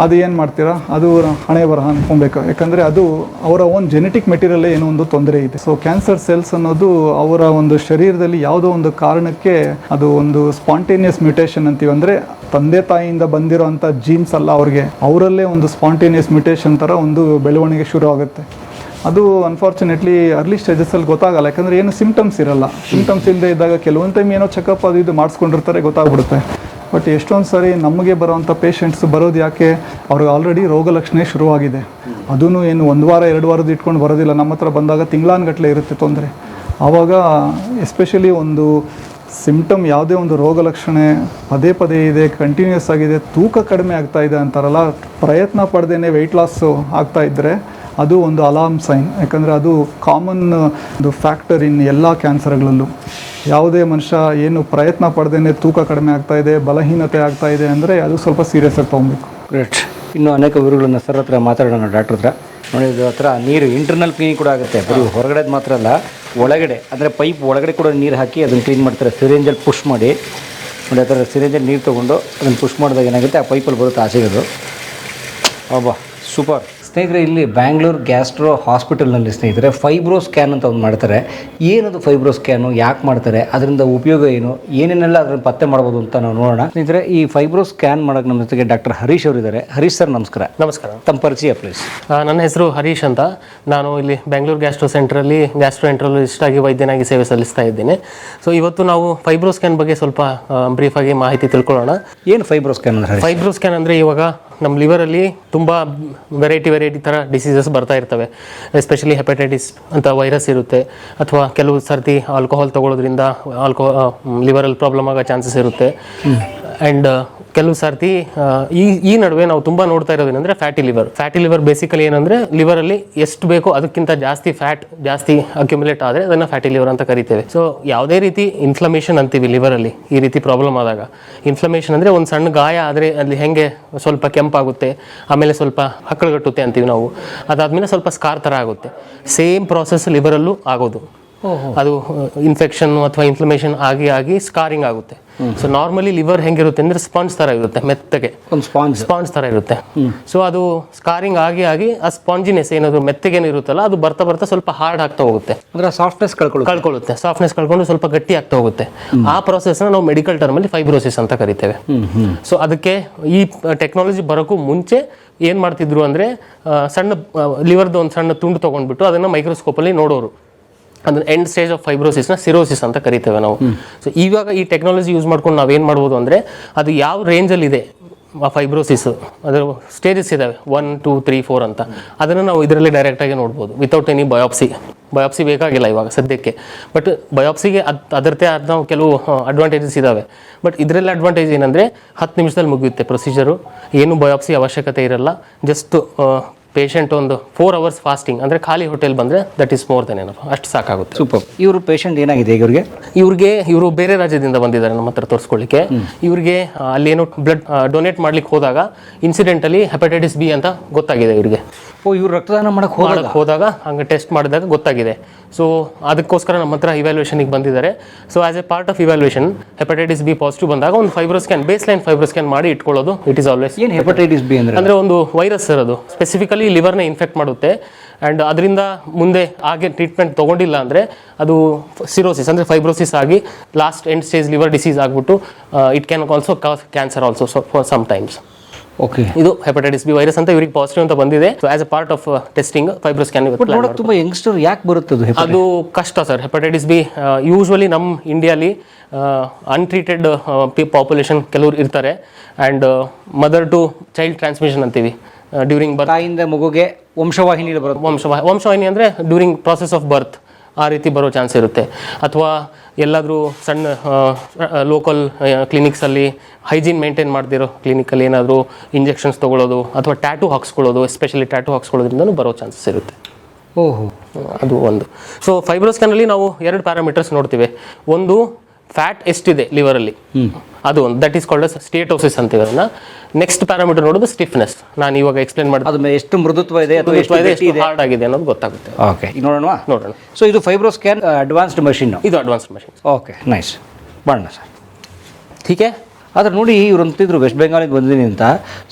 ಅದು ಏನು ಮಾಡ್ತೀರಾ? ಅದು ಹಣೆ ಬರಹ ಅನ್ಕೊಬೇಕು. ಯಾಕಂದರೆ ಅದು ಅವರ ಓನ್ ಜೆನೆಟಿಕ್ ಮೆಟೀರಿಯಲ್ ಏನೋ ಒಂದು ತೊಂದರೆ ಇದೆ. ಸೊ ಕ್ಯಾನ್ಸರ್ ಸೆಲ್ಸ್ ಅನ್ನೋದು ಅವರ ಒಂದು ಶರೀರದಲ್ಲಿ ಯಾವುದೋ ಒಂದು ಕಾರಣಕ್ಕೆ ಅದು ಒಂದು ಸ್ಪಾಂಟೇನಿಯಸ್ ಮ್ಯೂಟೇಷನ್ ಅಂತೀವಿ. ಅಂದರೆ ತಂದೆ ತಾಯಿಯಿಂದ ಬಂದಿರೋಂಥ ಜೀನ್ಸ್ ಅಲ್ಲ ಅವ್ರಿಗೆ ಅವರಲ್ಲೇ ಒಂದು ಸ್ಪಾಂಟೇನಿಯಸ್ ಮ್ಯೂಟೇಷನ್ ಥರ ಒಂದು ಬೆಳವಣಿಗೆ ಶುರು ಆಗುತ್ತೆ. ಅದು ಅನ್ಫಾರ್ಚುನೇಟ್ಲಿ ಅರ್ಲಿ ಸ್ಟೇಜಸ್ಸಲ್ಲಿ ಗೊತ್ತಾಗಲ್ಲ. ಯಾಕಂದರೆ ಏನು ಸಿಮ್ಟಮ್ಸ್ ಇರಲ್ಲ. ಸಿಮ್ಟಮ್ಸ್ ಇಲ್ಲದೆ ಇದ್ದಾಗ ಕೆಲವೊಂದು ಟೈಮ್ ಏನೋ ಚೆಕಪ್ ಅದು ಇದು ಮಾಡಿಸ್ಕೊಂಡಿರ್ತಾರೆ, ಗೊತ್ತಾಗ್ಬಿಡುತ್ತೆ. ಬಟ್ ಎಷ್ಟೊಂದು ಸಾರಿ ನಮಗೆ ಬರೋವಂಥ ಪೇಷಂಟ್ಸ್ ಬರೋದು ಯಾಕೆ? ಅವ್ರಿಗೆ ಆಲ್ರೆಡಿ ರೋಗ ಲಕ್ಷಣ ಶುರುವಾಗಿದೆ. ಅದೂ ಏನು ಒಂದು ವಾರ, ಎರಡು ವಾರದ ಇಟ್ಕೊಂಡು ಬರೋದಿಲ್ಲ. ನಮ್ಮ ಹತ್ರ ಬಂದಾಗ ತಿಂಗಳಾನ್ಗಟ್ಟಲೆ ಇರುತ್ತೆ ತೊಂದರೆ. ಆವಾಗ ಎಸ್ಪೆಷಲಿ ಒಂದು ಸಿಮ್ಟಮ್ ಯಾವುದೇ ಒಂದು ರೋಗ ಲಕ್ಷಣೆ ಪದೇ ಪದೇ ಇದೆ ಕಂಟಿನ್ಯೂಸ್ ಆಗಿದೆ, ತೂಕ ಕಡಿಮೆ ಆಗ್ತಾ ಇದೆ ಅಂತಾರಲ್ಲ, ಪ್ರಯತ್ನ ಪಡ್ದೇನೆ ವೆಯ್ಟ್ ಲಾಸು ಆಗ್ತಾ ಇದ್ದರೆ ಅದು ಒಂದು ಅಲಾರ್ಮ್ ಸೈನ್ ಯಾಕಂದರೆ ಅದು ಕಾಮನ್ ಒಂದು ಫ್ಯಾಕ್ಟರ್ ಇನ್ ಎಲ್ಲ ಕ್ಯಾನ್ಸರ್ಗಳಲ್ಲೂ ಯಾವುದೇ ಮನುಷ್ಯ ಏನು ಪ್ರಯತ್ನ ಪಡ್ದೇನೆ ತೂಕ ಕಡಿಮೆ ಆಗ್ತಾ ಇದೆ, ಬಲಹೀನತೆ ಆಗ್ತಾ ಇದೆ ಅಂದರೆ ಅದು ಸ್ವಲ್ಪ ಸೀರಿಯಸ್ ಆಗಿ ತೊಗೊಬೇಕು ಗ್ರೇಟ್ ಇನ್ನು ಅನೇಕ ವಿವರಗಳನ್ನ ಸರ್ ಹತ್ರ ಮಾತಾಡೋಣ ಡಾಕ್ಟರ್ ಹತ್ರ. ನೋಡಿ ಹತ್ರ ನೀರು ಇಂಟರ್ನಲ್ ಕ್ಲೀನ್ ಕೂಡ ಆಗುತ್ತೆ. ಬರೀ ಹೊರಗಡೆ ಮಾತ್ರ ಅಲ್ಲ, ಒಳಗಡೆ, ಅಂದರೆ ಪೈಪ್ ಒಳಗಡೆ ಕೂಡ ನೀರು ಹಾಕಿ ಅದನ್ನು ಕ್ಲೀನ್ ಮಾಡ್ತಾರೆ. ಸಿರೇಂಜಲ್ಲಿ ಪುಷ್ ಮಾಡಿ. ನೋಡಿ, ಆ ಥರ ಸಿರೇಂಜಲ್ಲಿ ನೀರು ತೊಗೊಂಡು ಅದನ್ನು ಪುಷ್ ಮಾಡಿದಾಗ ಏನಾಗುತ್ತೆ? ಆ ಪೈಪಲ್ಲಿ ಬರುತ್ತೆ ಆಚೆಗದು ಅಬ್ಬಾ ಸೂಪರ್ ಸ್ನೇಹಿತರೆ ಇಲ್ಲಿ ಬ್ಯಾಂಗ್ಳೂರ್ ಗ್ಯಾಸ್ಟ್ರೋ ಹಾಸ್ಪಿಟಲ್ನಲ್ಲಿ ಸ್ನೇಹಿತರೆ ಫೈಬ್ರೋ ಸ್ಕ್ಯಾನ್ ಅಂತ ಒಂದು ಮಾಡ್ತಾರೆ. ಏನದು ಫೈಬ್ರೋ ಸ್ಕ್ಯಾನು ಯಾಕೆ ಮಾಡ್ತಾರೆ? ಅದರಿಂದ ಉಪಯೋಗ ಏನು? ಏನೇನೆಲ್ಲ ಅದನ್ನು ಪತ್ತೆ ಮಾಡ್ಬೋದು ಅಂತ ನಾವು ನೋಡೋಣ. ಸ್ನೇಹಿತರೆ ಈ ಫೈಬ್ರೋ ಸ್ಕ್ಯಾನ್ ಮಾಡೋಕೆ ನಮ್ಮ ಜೊತೆಗೆ ಡಾಕ್ಟರ್ ಹರೀಶ್ ಅವರಿದ್ದಾರೆ ಹರೀಶ್ ಸರ್ ನಮಸ್ಕಾರ. ನಮಸ್ಕಾರ. ತಮ್ಮ ಪರಿಚಯ ಪ್ಲೀಸ್ ನನ್ನ ಹೆಸರು ಹರೀಶ್ ಅಂತ. ನಾನು ಇಲ್ಲಿ ಬೆಂಗಳೂರು ಗ್ಯಾಸ್ಟ್ರೋ ಸೆಂಟ್ರಲ್ಲಿ ಗ್ಯಾಸ್ಟ್ರೋ ಎಂಟ್ರಲಿಸ್ಟ್ ಆಗಿ ವೈದ್ಯನಾಗಿ ಸೇವೆ ಸಲ್ಲಿಸ್ತಾ ಇದ್ದೀನಿ. ಸೊ ಇವತ್ತು ನಾವು ಫೈಬ್ರೋ ಸ್ಕ್ಯಾನ್ ಬಗ್ಗೆ ಸ್ವಲ್ಪ ಬ್ರೀಫ್ ಆಗಿ ಮಾಹಿತಿ ತಿಳ್ಕೊಳ್ಳೋಣ. ಏನು ಫೈಬ್ರೋ ಸ್ಕ್ಯಾನ್ ಅಂದರೆ ಫೈಬ್ರೋ ಸ್ಕ್ಯಾನ್ ಅಂದರೆ ಇವಾಗ ನಮ್ಮ ಲಿವರಲ್ಲಿ ತುಂಬ ವೆರೈಟಿ ವೆರೈಟಿ ಥರ ಡಿಸೀಸಸ್ ಬರ್ತಾ ಇರ್ತವೆ. ಎಸ್ಪೆಷಲಿ ಹೆಪಟೈಟಿಸ್ ಅಂತ ವೈರಸ್ ಇರುತ್ತೆ. ಅಥವಾ ಕೆಲವು ಸರ್ತಿ ಆಲ್ಕೋಹಾಲ್ ತಗೊಳ್ಳೋದ್ರಿಂದ ಆಲ್ಕೋ ಲಿವರಲ್ಲಿ ಪ್ರಾಬ್ಲಮ್ ಆಗೋ ಚಾನ್ಸಸ್ ಇರುತ್ತೆ. ಆ್ಯಂಡ್ ಕೆಲವು ಸರ್ತಿ ಈ ಈ ನಡುವೆ ನಾವು ತುಂಬ ನೋಡ್ತಾ ಇರೋದೇನೆಂದರೆ fatty liver fatty liver basically ಏನಂದರೆ ಲಿವರಲ್ಲಿ ಎಷ್ಟು ಬೇಕೋ ಅದಕ್ಕಿಂತ ಜಾಸ್ತಿ ಫ್ಯಾಟ್ ಜಾಸ್ತಿ ಅಕ್ಯುಮುಲೇಟ್ ಆದರೆ ಅದನ್ನು ಫ್ಯಾಟಿ ಲಿವರ್ ಅಂತ ಕರಿತೇವೆ. ಸೊ ಯಾವುದೇ ರೀತಿ ಇನ್ಫ್ಲಮೇಷನ್ ಅಂತೀವಿ ಲಿವರಲ್ಲಿ ಈ ರೀತಿ ಪ್ರಾಬ್ಲಮ್ ಆದಾಗ. ಇನ್ಫ್ಲಮೇಷನ್ ಅಂದರೆ ಒಂದು ಸಣ್ಣ ಗಾಯ ಆದರೆ ಅಲ್ಲಿ ಹೆಂಗೆ ಸ್ವಲ್ಪ ಕೆಂಪಾಗುತ್ತೆ, ಆಮೇಲೆ ಸ್ವಲ್ಪ ಹಕ್ಕಳಗಟ್ಟುತ್ತೆ ಅಂತೀವಿ ನಾವು. ಅದಾದಮೇಲೆ ಸ್ವಲ್ಪ ಸ್ಕಾರ್ ಥರ ಆಗುತ್ತೆ. ಸೇಮ್ ಪ್ರಾಸೆಸ್ ಲಿವರಲ್ಲೂ ಆಗೋದು. ಅದು ಇನ್ಫೆಕ್ಷನ್ ಅಥವಾ ಇನ್ಫ್ಲಮೇಷನ್ ಆಗಿ ಆಗಿ ಸ್ಕಾರಿಂಗ್ ಆಗುತ್ತೆ. ಸೊ ನಾರ್ಮಲಿ ಲಿವರ್ ಹೆಂಗಿರುತ್ತೆ ಅಂದ್ರೆ ಸ್ಪಾಂಜ್ ತರ ಇರುತ್ತೆ ಮೆತ್ತಗೆ. ಸ್ಪಾಂಜ್ ಸ್ಪಾಂಜ್ ಥರ ಇರುತ್ತೆ. ಸೊ ಅದು ಸ್ಕಾರಿಂಗ್ ಆಗಿ ಆಗಿ ಆ ಸ್ಪಾಂಜಿನೆಸ್ ಏನಾದ್ರು ಮೆತ್ತಗೆ ಇರುತ್ತಲ್ಲ ಅದು ಬರ್ತಾ ಬರ್ತಾ ಸ್ವಲ್ಪ ಹಾರ್ಡ್ ಆಗ್ತಾ ಹೋಗುತ್ತೆ. ಅಂದ್ರೆ ಸಾಫ್ಟ್ನೆಸ್ ಕಳ್ಕೊಳ್ಳುತ್ತೆ. ಸಾಫ್ಟ್ನೆಸ್ ಕಳ್ಕೊಂಡು ಸ್ವಲ್ಪ ಗಟ್ಟಿ ಆಗ್ತಾ ಹೋಗುತ್ತೆ. ಆ ಪ್ರೊಸೆಸ್ನ ನಾವು ಮೆಡಿಕಲ್ ಟರ್ಮ್ ಅಲ್ಲಿ ಫೈಬ್ರೋಸಿಸ್ ಅಂತ ಕರಿತೇವೆ. ಸೊ ಅದಕ್ಕೆ ಈ ಟೆಕ್ನಾಲಜಿ ಬರೋಕ್ಕೂ ಮುಂಚೆ ಏನ್ ಮಾಡ್ತಿದ್ರು ಅಂದ್ರೆ ಸಣ್ಣ ಲಿವರ್ದು ಒಂದು ಸಣ್ಣ ತುಂಡು ತಗೊಂಡ್ಬಿಟ್ಟು ಅದನ್ನ ಮೈಕ್ರೋಸ್ಕೋಪ್ ಅಲ್ಲಿ ನೋಡೋರು. ಅದನ್ನ ಎಂಡ್ ಸ್ಟೇಜ್ ಆಫ್ ಫೈಬ್ರೋಸಿಸ್ನ ಸಿರೋಸಿಸ್ ಅಂತ ಕರಿತೇವೆ ನಾವು. ಸೊ ಇವಾಗ ಈ ಟೆಕ್ನಾಲಜಿ ಯೂಸ್ ಮಾಡ್ಕೊಂಡು ನಾವೇನು ಮಾಡ್ಬೋದು ಅಂದರೆ ಅದು ಯಾವ ರೇಂಜಲ್ಲಿ ಇದೆ ಆ ಫೈಬ್ರೋಸಿಸ್ ಅದರ ಸ್ಟೇಜಸ್ ಇದ್ದಾವೆ ಒನ್ ಟೂ ತ್ರೀ ಫೋರ್ ಅಂತ. ಅದನ್ನು ನಾವು ಇದರಲ್ಲಿ ಡೈರೆಕ್ಟಾಗಿ ನೋಡ್ಬೋದು ವಿತೌಟ್ ಎನಿ ಬಯಾಪ್ಸಿ ಬಯಾಪ್ಸಿ ಬೇಕಾಗಿಲ್ಲ ಇವಾಗ ಸದ್ಯಕ್ಕೆ. ಬಟ್ ಬಯಾಪ್ಸಿಗೆ ಅದು ಅದರದೇ ಆದ ನಾವು ಕೆಲವು ಅಡ್ವಾಂಟೇಜಸ್ ಇದ್ದಾವೆ ಬಟ್ ಇದರಲ್ಲಿ ಅಡ್ವಾಂಟೇಜ್ ಏನಂದರೆ ಹತ್ತು ನಿಮಿಷದಲ್ಲಿ ಮುಗಿಯುತ್ತೆ ಪ್ರೊಸೀಜರು ಏನು ಬಯಾಪ್ಸಿ ಅವಶ್ಯಕತೆ ಇರಲ್ಲ. ಜಸ್ಟ್ ಪೇಷಂಟ್ ಒಂದು ಫೋರ್ ಅವರ್ಸ್ ಫಾಸ್ಟಿಂಗ್ ಅಂದರೆ ಖಾಲಿ ಹೋಟೆಲ್ ಬಂದರೆ ದಟ್ ಈಸ್ ಮೋರ್ ದನ್ ಏನಪ್ಪ ಅಷ್ಟು ಸಾಕಾಗುತ್ತೆ. ಸೂಪರ್ ಇವರು ಪೇಷಂಟ್ ಏನಾಗಿದೆ ಇವರಿಗೆ? ಇವ್ರಿಗೆ ಇವ್ರಿಗೆ ಇವರು ಬೇರೆ ರಾಜ್ಯದಿಂದ ಬಂದಿದ್ದಾರೆ ನಮ್ಮ ಹತ್ರ ತೋರಿಸ್ಕೊಳ್ಳಿಕ್ಕೆ. ಇವ್ರಿಗೆ ಅಲ್ಲಿ ಅಲ್ಲೇನೋ ಬ್ಲಡ್ ಡೊನೇಟ್ ಮಾಡ್ಲಿಕ್ಕೆ ಹೋದಾಗ ಇನ್ಸಿಡೆಂಟಲಿ ಹೆಪಟೈಟಿಸ್ ಬಿ ಅಂತ ಗೊತ್ತಾಗಿದೆ ಇವ್ರಿಗೆ. ಓ ಇವ್ರು ರಕ್ತದಾನ ಮಾಡಕ್ಕೆ ಹೋದಾಗ? ಹೋದಾಗ ಹಂಗೆ ಟೆಸ್ಟ್ ಮಾಡಿದಾಗ ಗೊತ್ತಾಗಿದೆ. ಸೊ ಅದಕ್ಕೋಸ್ಕರ ನಮ್ಮ ಹತ್ರ ಇವ್ಯಾಲ್ಯೂಷನ್ಗೆ ಬಂದಿದ್ದಾರೆ. So as a part of evaluation hepatitis B positive ಬಂದಾಗ ಒಂದು fibro scan baseline fibro scan ಮಾಡಿ ಇಟ್ಕೊಳ್ಳೋದು. ಇಟ್ ಇಸ್ ಆಲ್ವೇಸ್ ಏನು ಹೆಪಟೈಟಿಸ್ ಬಿ ಅಂದ್ರೆ? ಅಂದ್ರೆ ಒಂದು ವೈರಸ್ ಇರೋದು ಸ್ಪೆಸಿಫಿಕಲಿ ಲಿವರ್ನ ಇನ್ಫೆಕ್ಟ್ ಮಾಡುತ್ತೆ. ಆ್ಯಂಡ್ ಅದರಿಂದ ಮುಂದೆ ಹಾಗೆ ಟ್ರೀಟ್ಮೆಂಟ್ ತೊಗೊಂಡಿಲ್ಲ ಅಂದರೆ ಅದು ಸಿರೋಸಿಸ್ ಅಂದರೆ ಫೈಬ್ರೋಸಿಸ್ ಆಗಿ last end stage liver disease ಆಗಿಬಿಟ್ಟು it can also cause cancer also for some times okay ಇದು ಹೆಪಟೈಟಿಸ್ ಬಿ ವೈರಸ್ ಅಂತ ಇವ್ರಿಗೆ ಪಾಸಿಟಿವ್ ಅಂತ ಬಂದಿದೆ. So as a part of testing fibro scan ತುಂಬಾ ಯಂಗ್ಸ್ಟರ್ ಯಾಕೆ ಬರುತ್ತೆ ಅದು ಕಷ್ಟ ಸರ್ ಹೆಪಟೈಟಿಸ್ ಬಿ ಯೂಶ್ವಲಿ ನಮ್ಮ ಇಂಡಿಯಾಲಿ ಅನ್ಟ್ರೀಟೆಡ್ ಪಾಪ್ಯುಲೇಷನ್ ಕೆಲವರು ಇರ್ತಾರೆ. And mother to child transmission ಅಂತೀವಿ. ಡ್ಯೂರಿಂಗ್ ಬರ್ತ್ ತಾಯಿಯಿಂದ ಮಗುಗೆ ವಂಶವಾಹಿನಿ ಬರುತ್ತೆ. ವಂಶವಾಹಿ ವಂಶವಾಹಿನಿ ಅಂದರೆ ಡ್ಯೂರಿಂಗ್ ಪ್ರಾಸೆಸ್ ಆಫ್ ಬರ್ತ್ ಆ ರೀತಿ ಬರೋ ಚಾನ್ಸ್ ಇರುತ್ತೆ. ಅಥವಾ ಎಲ್ಲಾದರೂ ಸಣ್ಣ ಲೋಕಲ್ ಕ್ಲಿನಿಕ್ಸಲ್ಲಿ ಹೈಜೀನ್ ಮೇಂಟೈನ್ ಮಾಡ್ದಿರೋ ಕ್ಲಿನಿಕಲ್ಲಿ ಏನಾದರೂ ಇಂಜೆಕ್ಷನ್ಸ್ ತೊಗೊಳ್ಳೋದು ಅಥವಾ ಟ್ಯಾಟೂ ಹಾಕ್ಸ್ಕೊಳ್ಳೋದು ಎಸ್ಪೆಷಲಿ ಟ್ಯಾಟು ಹಾಕ್ಸ್ಕೊಳ್ಳೋದ್ರಿಂದನೂ ಬರೋ ಚಾನ್ಸಸ್ ಇರುತ್ತೆ. ಓಹೋ. ಅದು ಒಂದು. ಸೊ ಫೈಬ್ರೋಸ್ಕ್ಯಾನಲ್ಲಿ ನಾವು ಎರಡು ಪ್ಯಾರಾಮೀಟರ್ಸ್ ನೋಡ್ತೀವಿ. ಒಂದು ಫ್ಯಾಟ್ ಎಷ್ಟಿದೆ ಲಿವರಲ್ಲಿ ಅದು ಒಂದು ದಟ್ ಈಸ್ ಕಾಲ್ಡ್ ಸ್ಟೇಟೋಸಿಸ್ ಅಂತ ಇವರನ್ನ ನೆಕ್ಸ್ಟ್ ಪ್ಯಾರಾಮೀಟರ್ ನೋಡೋದು ಸ್ಟಿಫ್ನೆಸ್ ನಾನು ಇವಾಗ ಎಕ್ಸ್ಪ್ಲೇನ್ ಮಾಡಿದ್ರೆ ಎಷ್ಟು ಮೃದುತ್ವ ಇದೆ ಹಾರ್ಡ್ ಆಗಿದೆ ಅನ್ನೋದು ಗೊತ್ತಾಗುತ್ತೆ. ಓಕೆ ನೋಡೋಣವಾ? ನೋಡೋಣ. ನೋಡೋಣ ಸೊ ಇದು ಫೈಬ್ರೋ ಸ್ಕ್ಯಾನ್ ಅಡ್ವಾನ್ಸ್ಡ್ ಮಷಿನ್ ಇದು ಅಡ್ವಾನ್ಸ್ಡ್ ಮಷಿನ್ ಓಕೆ ನೈಸ್ ಬಣ್ಣ ಸರ್ ಹೀಗೆ? ಆದ್ರೆ ನೋಡಿ ಇವ್ರು ಅಂತಿದ್ರು ವೆಸ್ಟ್ ಬೆಂಗಾಲಿಗೆ ಬಂದಿದ್ದೀನಿ ಅಂತ.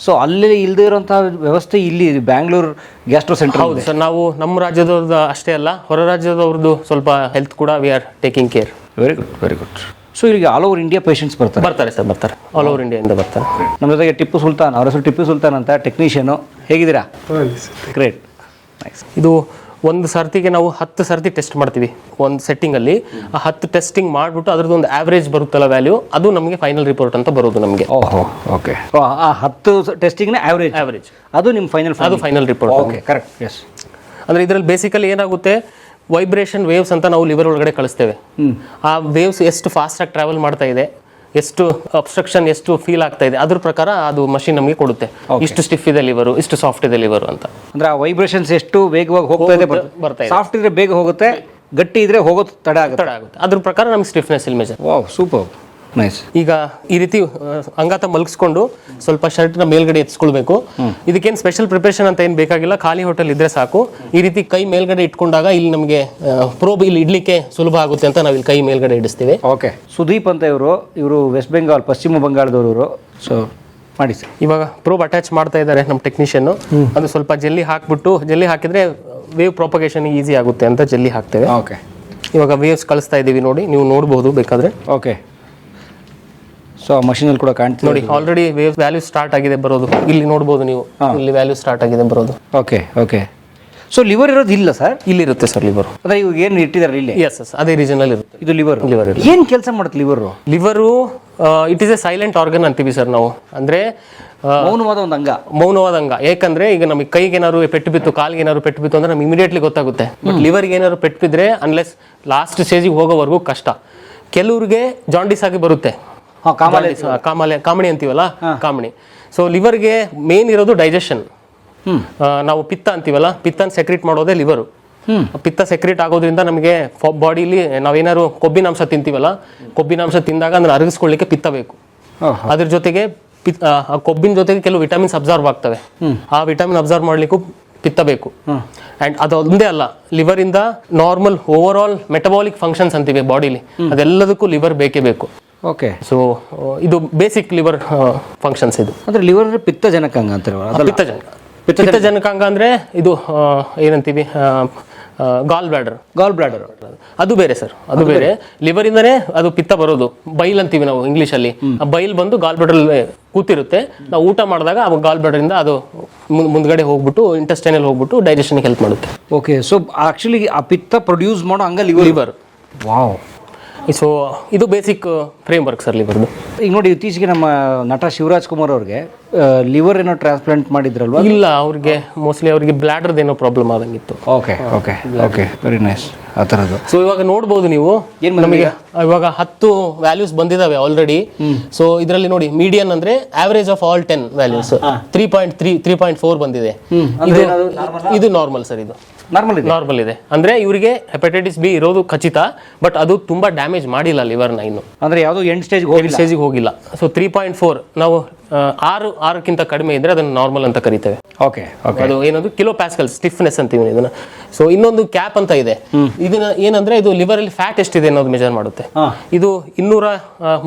ಸೊ ಅಲ್ಲಿ ಇಲ್ಲದೆ ಇರುವಂತಹ ವ್ಯವಸ್ಥೆ ಇಲ್ಲಿ ಬ್ಯಾಂಗ್ಳೂರ್ ಗ್ಯಾಸ್ಟ್ರೋ ಸೆಂಟರ್ ಹೌದು ಸರ್ ನಾವು ನಮ್ಮ ರಾಜ್ಯದವ್ರದ್ದು ಅಷ್ಟೇ ಅಲ್ಲ ಹೊರ ರಾಜ್ಯದವ್ರದ್ದು ಸ್ವಲ್ಪ ಹೆಲ್ತ್ ಕೂಡ we are taking care very good very good so ಇಲ್ಲಿಗೆ ಆಲ್ ಓವರ್ ಇಂಡಿಯಾ ಪೇಷಂಟ್ಸ್ ಬರ್ತಾರೆ. ಬರ್ತಾರೆ ಸರ್ ಬರ್ತಾರೆ. ಆಲ್ ಓವರ್ ಇಂಡಿಯಾದಿಂದ ಬರ್ತಾರೆ. ನಮ್ಮ ಜೊತೆಗೆ ಟಿಪ್ಪು ಸುಲ್ತಾನ್ ಅವರ ಹೆಸರು ಟಿಪ್ಪು ಸುಲ್ತಾನ್ ಅಂತ ಟೆಕ್ನಿಷಿಯನು ಹೇಗಿದ್ದೀರಾ? ಗ್ರೇಟ್ ನೈಸ್ ಇದು ಒಂದು ಸರ್ತಿಗೆ ನಾವು ಹತ್ತು ಸರ್ತಿ ಟೆಸ್ಟ್ ಮಾಡ್ತೀವಿ. ಒಂದು ಸೆಟ್ಟಿಂಗಲ್ಲಿ ಆ ಹತ್ತು ಟೆಸ್ಟಿಂಗ್ ಮಾಡಿಬಿಟ್ಟು ಅದ್ರದ್ದು ಒಂದು ಆವ್ರೇಜ್ ಬರುತ್ತಲ್ಲ ವ್ಯಾಲ್ಯೂ ಅದು ನಮಗೆ ಫೈನಲ್ ರಿಪೋರ್ಟ್ ಅಂತ ಬರೋದು ನಮಗೆ. ಓಹೋ ಓಕೆ ಆ ಹತ್ತು ಟೆಸ್ಟಿಂಗ್ನ ಆವ್ರೇಜ್ ಆವ್ರೇಜ್ ಅದು ನಿಮ್ಮ ಫೈನಲ್ ಅದು final report okay correct yes ಅಂದರೆ ಇದರಲ್ಲಿ ಬೇಸಿಕಲಿ ಏನಾಗುತ್ತೆ? ವೈಬ್ರೇಷನ್ ವೇವ್ಸ್ ಅಂತ ನಾವು ಲಿವರ್ ಒಳಗಡೆ ಕಳಿಸ್ತೇವೆ. ಆ ವೇವ್ಸ್ ಎಷ್ಟು ಫಾಸ್ಟ್ ಆಗಿ ಟ್ರಾವೆಲ್ ಮಾಡ್ತಾ ಇದೆ ಎಷ್ಟು ಅಬ್ಸ್ಟ್ರಕ್ಷನ್ ಎಷ್ಟು ಫೀಲ್ ಆಗ್ತಾ ಇದೆ ಅದ್ರ ಪ್ರಕಾರ ಅದು ಮಷಿನ್ ನಮಗೆ ಕೊಡುತ್ತೆ. ಇಷ್ಟು ಸ್ಟಿಫ್ ಇದೆ ಲಿವರು ಇಷ್ಟು ಸಾಫ್ಟ್ ಇದೆ ಲಿವರು ಅಂತ. ಅಂದ್ರೆ ಆ ವೈಬ್ರೇಷನ್ಸ್ ಎಷ್ಟು ವೇಗವಾಗಿ ಹೋಗ್ತಾ ಇದೆ ಬರ್ತಾ ಇದೆ. ಸಾಫ್ಟ್ ಇದ್ರೆ ಬೇಗ ಹೋಗುತ್ತೆ ಗಟ್ಟಿ ಇದ್ರೆ ಹೋಗೋದು ತಡ ಆಗುತ್ತೆ. ತಡ ಆಗುತ್ತೆ. ಅದ್ರ ಪ್ರಕಾರ ನಮ್ಗೆ ಸ್ಟಿಫ್ನೆಸ್ ಇಲ್ಲಿ ಮೆಜರ್ ವಾವ್ ಸೂಪರ್ ನೈಸ್ ಈಗ ಈ ರೀತಿ ಅಂಗಾತ ಮಲಗಿಸ್ಕೊಂಡು ಸ್ವಲ್ಪ ಶರ್ಟ್ನ ಮೇಲ್ಗಡೆ ಎತ್ಸ್ಕೊಳ್ಬೇಕು. ಇದಕ್ಕೇನು ಸ್ಪೆಷಲ್ ಪ್ರಿಪರೇಷನ್ ಅಂತ ಏನು ಬೇಕಾಗಿಲ್ಲ ಖಾಲಿ ಹೋಟೆಲ್ ಇದ್ರೆ ಸಾಕು. ಈ ರೀತಿ ಕೈ ಮೇಲ್ಗಡೆ ಇಟ್ಕೊಂಡಾಗ ಇಲ್ಲಿ ನಮಗೆ ಪ್ರೋಬ್ ಇಲ್ಲಿ ಇಡ್ಲಿಕ್ಕೆ ಸುಲಭ ಆಗುತ್ತೆ ಅಂತ ನಾವು ಇಲ್ಲಿ ಕೈ ಮೇಲ್ಗಡೆ ಇಡಿಸ್ತೀವಿ. ಓಕೆ ಸುದೀಪ್ ಅಂತ ಇವರು ಇವರು ವೆಸ್ಟ್ ಬೆಂಗಾಲ್ ಪಶ್ಚಿಮ ಬಂಗಾಳದವರು ಇವರು. ಸೊ ಮಾಡಿ ಸರ್. ಇವಾಗ ಪ್ರೋಬ್ ಅಟ್ಯಾಚ್ ಮಾಡ್ತಾ ಇದ್ದಾರೆ ನಮ್ಮ ಟೆಕ್ನಿಷಿಯನ್ ಅದು ಸ್ವಲ್ಪ ಜಲ್ಲಿ ಹಾಕ್ಬಿಟ್ಟು ಜಲ್ಲಿ ಹಾಕಿದ್ರೆ ವೇವ್ ಪ್ರಾಪಗೇಷನ್ ಈಸಿ ಆಗುತ್ತೆ ಅಂತ ಜಲ್ಲಿ ಹಾಕ್ತೇವೆ. ಓಕೆ ಇವಾಗ ವೇವ್ಸ್ ಕಳಿಸ್ತಾ ಇದ್ದೀವಿ ನೋಡಿ ನೀವು ನೋಡಬಹುದು ಬೇಕಾದ್ರೆ. ಓಕೆ ಸೊ ಆ ಮಷೀನಲ್ಲಿ ಕೂಡ ಕಾಣ್ತೀವಿ ನೋಡಿ ಆಲ್ರೆಡಿ ವೇವ್ ವ್ಯಾಲ್ಯೂ ಸ್ಟಾರ್ಟ್ ಆಗಿದೆ ಬರೋದು. ಇಲ್ಲಿ ನೋಡಬಹುದು ನೀವು. ಇಲ್ಲಿ ವ್ಯಾಲ್ಯೂ ಸ್ಟಾರ್ಟ್ ಆಗಿದೆ ಬರೋದು. ಓಕೆ ಓಕೆ ಸೊ ಲಿವರ್ ಇರೋದು ಇಲ್ಲ ಸರ್ ಇಲ್ಲಿ ಇರುತ್ತೆ ಸರ್ ಲಿವರ್ ಅದೇ ಇವಾಗ ಏನು ಇಟ್ಟಿದ್ದಾರೆ ಇಲ್ಲಿ? ಎಸ್ ಎಸ್ ಅದೇ ರೀಜನಲ್ಲಿ ಇರುತ್ತೆ. ಇದು ಲಿವರ್ ಲಿವರ್ ಏನು ಕೆಲಸ ಮಾಡುತ್ತೆ liver liver it is a silent organ ಅಂತೀವಿ ಸರ್ ನಾವು. ಅಂದ್ರೆ ಮೌನವಾದ ಒಂದು ಅಂಗ. ಮೌನವಾದ ಅಂಗ. ಯಾಕಂದ್ರೆ ಈಗ ನಮಗೆ ಕೈಗೆ ಏನಾದ್ರು ಪೆಟ್ಟು ಬಿತ್ತು ಕಾಲಿಗೆ ಏನಾದ್ರು ಪೆಟ್ಟು ಬಿತ್ತು ಅಂದ್ರೆ ನಮ್ಗೆ ಇಮಿಡಿಯೇಟ್ಲಿ ಗೊತ್ತಾಗುತ್ತೆ. ಬಟ್ ಲಿವರ್ಗೆ ಏನಾದ್ರು ಪೆಟ್ಟು ಬಿದ್ರೆ ಅನ್ಲೆಸ್ ಲಾಸ್ಟ್ ಸ್ಟೇಜಿಗೆ ಹೋಗೋವರೆಗೂ ಕಷ್ಟ. ಕೆಲವ್ರಿಗೆ ಜಾಂಡಿಸ್ ಆಗಿ ಬರುತ್ತೆ. ಕಾಮಾಲೆ ಕಾಮಣಿ ಅಂತೀವಲ್ಲ? ಕಾಮಣಿ. ಸೊ ಲಿವರ್ಗೆ ಮೇನ್ ಇರೋದು ಡೈಜೆಷನ್ ನಾವು ಪಿತ್ತ ಅಂತೀವಲ್ಲ? ಪಿತ್ತನ್ ಸೆಕ್ರೆಟ್ ಮಾಡೋದೇ ಲಿವರು. ಪಿತ್ತ ಸೆಕ್ರೆಟ್ ಆಗೋದ್ರಿಂದ ನಮಗೆ ಬಾಡಿಲಿ ನಾವೇನಾದ್ರು ಕೊಬ್ಬಿನಾಂಶ ತಿಂತೀವಲ್ಲ? ಕೊಬ್ಬಿನಾಂಶ ತಿಂದಾಗ ಅದನ್ನ ಅರಗಿಸ್ಕೊಳ್ಳಿಕ್ಕೆ ಪಿತ್ತ ಬೇಕು. ಅದ್ರ ಜೊತೆಗೆ ಕೊಬ್ಬಿನ ಜೊತೆಗೆ ಕೆಲವು ವಿಟಮಿನ್ಸ್ ಅಬ್ಸರ್ವ್ ಆಗ್ತವೆ. ಆ ವಿಟಮಿನ್ ಅಬ್ಸರ್ವ್ ಮಾಡ್ಲಿಕ್ಕೂ ಪಿತ್ತ ಬೇಕು. ಅಂಡ್ ಅದು ಒಂದೇ ಅಲ್ಲ ಲಿವರ್ ಇಂದ normal overall metabolic functions ಅಂತೀವಿ ಬಾಡಿಲಿ ಅದೆಲ್ಲದಕ್ಕೂ ಲಿವರ್ ಬೇಕೇ ಬೇಕು. ಓಕೆ ಸೊ ಇದು ಬೇಸಿಕ್ ಲಿವರ್ ಫಂಕ್ಷನ್ಸ್ ಇದು. ಅಂದ್ರೆ ಲಿವರ್ ಅಂದ್ರೆ ಪಿತ್ತಜನಕಾಂಗ ಅಂತಾರೆ ಅದು ಪಿತ್ತಜನಕ. ಪಿತ್ತಜನಕಾಂಗ ಅಂದ್ರೆ ಇದು ಏನಂತೀವಿ ಗಾಲ್ ಬ್ಲಾಡರ್ ಗಾಲ್ ಬ್ಲಾಡರ್ ಅದು ಬೇರೆ ಸರ್ ಅದು ಬೇರೆ. ಲಿವರ್ ಇಂದನೇ ಅದು ಪಿತ್ತ ಬರೋದು. ಬೈಲ್ ಅಂತೀವಿ ನಾವು ಇಂಗ್ಲಿಷ್ ಅಲ್ಲಿ. ಆ ಬೈಲ್ ಬಂದು ಗಾಲ್ ಬ್ಲಾಡರ್ ಕೂತಿರುತ್ತೆ. ನಾವು ಊಟ ಮಾಡಿದಾಗ ಆ ಗಾಲ್ ಬ್ಲಾಡರ್ ಇಂದ ಅದು ಮುಂದ್- ಮುಂದ್ಗಡೆ ಹೋಗ್ಬಿಟ್ಟು ಇಂಟೆಸ್ಟೈನಲ್ಲಿ ಹೋಗ್ಬಿಟ್ಟು ಡೈಜೆಷನ್ಗೆ ಹೆಲ್ಪ್ ಮಾಡುತ್ತೆ. ಓಕೆ ಸೊ ಆಕ್ಚುಲಿ ಆ ಪಿತ್ತ ಪ್ರೊಡ್ಯೂಸ್ ಮಾಡೋ ಹಂಗ ಲಿವರ್ ಲಿವರ್ ವಾವ್ ಸೊ ಇದು ಬೇಸಿಕ್ ಫ್ರೇಮ್ ವರ್ಕ್ ಸರ್ ಲಿವರ್ದು ಈಗ ನೋಡಿ ಇತ್ತೀಚೆಗೆ ನಮ್ಮ ನಟ ಶಿವರಾಜ್ ಕುಮಾರ್ ಅವ್ರಿಗೆ ಲಿವರ್ ಏನೋ ಟ್ರಾನ್ಸ್ಪ್ಲಾಂಟ್ ಮಾಡಿದ್ರಲ್ವಾ? ಇಲ್ಲ ಅವ್ರಿಗೆ ಮೋಸ್ಟ್ಲಿ ಅವ್ರಿಗೆ ಬ್ಲಾಡರ್ದು ಏನೋ problem ಆದಂಗಿತ್ತು. Okay okay okay very nice ಆ ಥರದ್ದು ಸೊ ಇವಾಗ ನೋಡ್ಬೋದು ನೀವು. ಏನು ಬಂದಿದೆ ನಮಗೆ ಇವಾಗ ಹತ್ತು ವ್ಯಾಲ್ಯೂಸ್ ಬಂದಿದಾವೆ ಆಲ್ರೆಡಿ ಸೊ ಇದರಲ್ಲಿ ನೋಡಿ ಮೀಡಿಯನ್ ಅಂದ್ರೆ average of all ten values three point three three point four ಬಂದಿದೆ. ಇದು ನಾರ್ಮಲ್ ಸರ್ ಇದು. ನಾರ್ಮಲ್ ಇದೆ. ನಾರ್ಮಲ್ ಇದೆ. ಅಂದ್ರೆ ಇವರಿಗೆ ಹೆಪಟೈಟಿಸ್ ಬಿ ಇರೋದು ಖಚಿತ ಬಟ್ ಅದು ತುಂಬಾ ಡ್ಯಾಮೇಜ್ ಮಾಡಿಲ್ಲ ಲಿವರ್ನ ಇನ್ನು. ಅಂದ್ರೆ ಯಾವುದೋ ಎಂಡ್ ಸ್ಟೇಜ್ ಹೋಗಿಲ್ಲ? ಸ್ಟೇಜಿಗೆ ಹೋಗಿಲ್ಲ. ಸೊ ತ್ರೀ ಪಾಯಿಂಟ್ ಫೋರ್ ನಾವು ಆರು ಆರಕ್ಕಿಂತ ಕಡಿಮೆ ಇದ್ರೆ ಅದನ್ನು ನಾರ್ಮಲ್ ಅಂತ ಕರಿತೇವೆ. ಓಕೆ ಓಕೆ ಅದು ಏನದು? ಕಿಲೋ ಪ್ಯಾಸ್ಕಲ್ ಸ್ಟಿಫ್ನೆಸ್ ಅಂತೀವಿ ಇದನ್ನ ಸೊ ಇನ್ನೊಂದು ಕ್ಯಾಪ್ ಅಂತ ಇದೆ. ಇದನ್ನ ಏನಂದ್ರೆ ಇದು ಲಿವರ್ ಅಲ್ಲಿ ಫ್ಯಾಟ್ ಎಷ್ಟಿದೆ ಅನ್ನೋದು ಮೆಜರ್ ಮಾಡುತ್ತೆ. ಇದು ಇನ್ನೂರ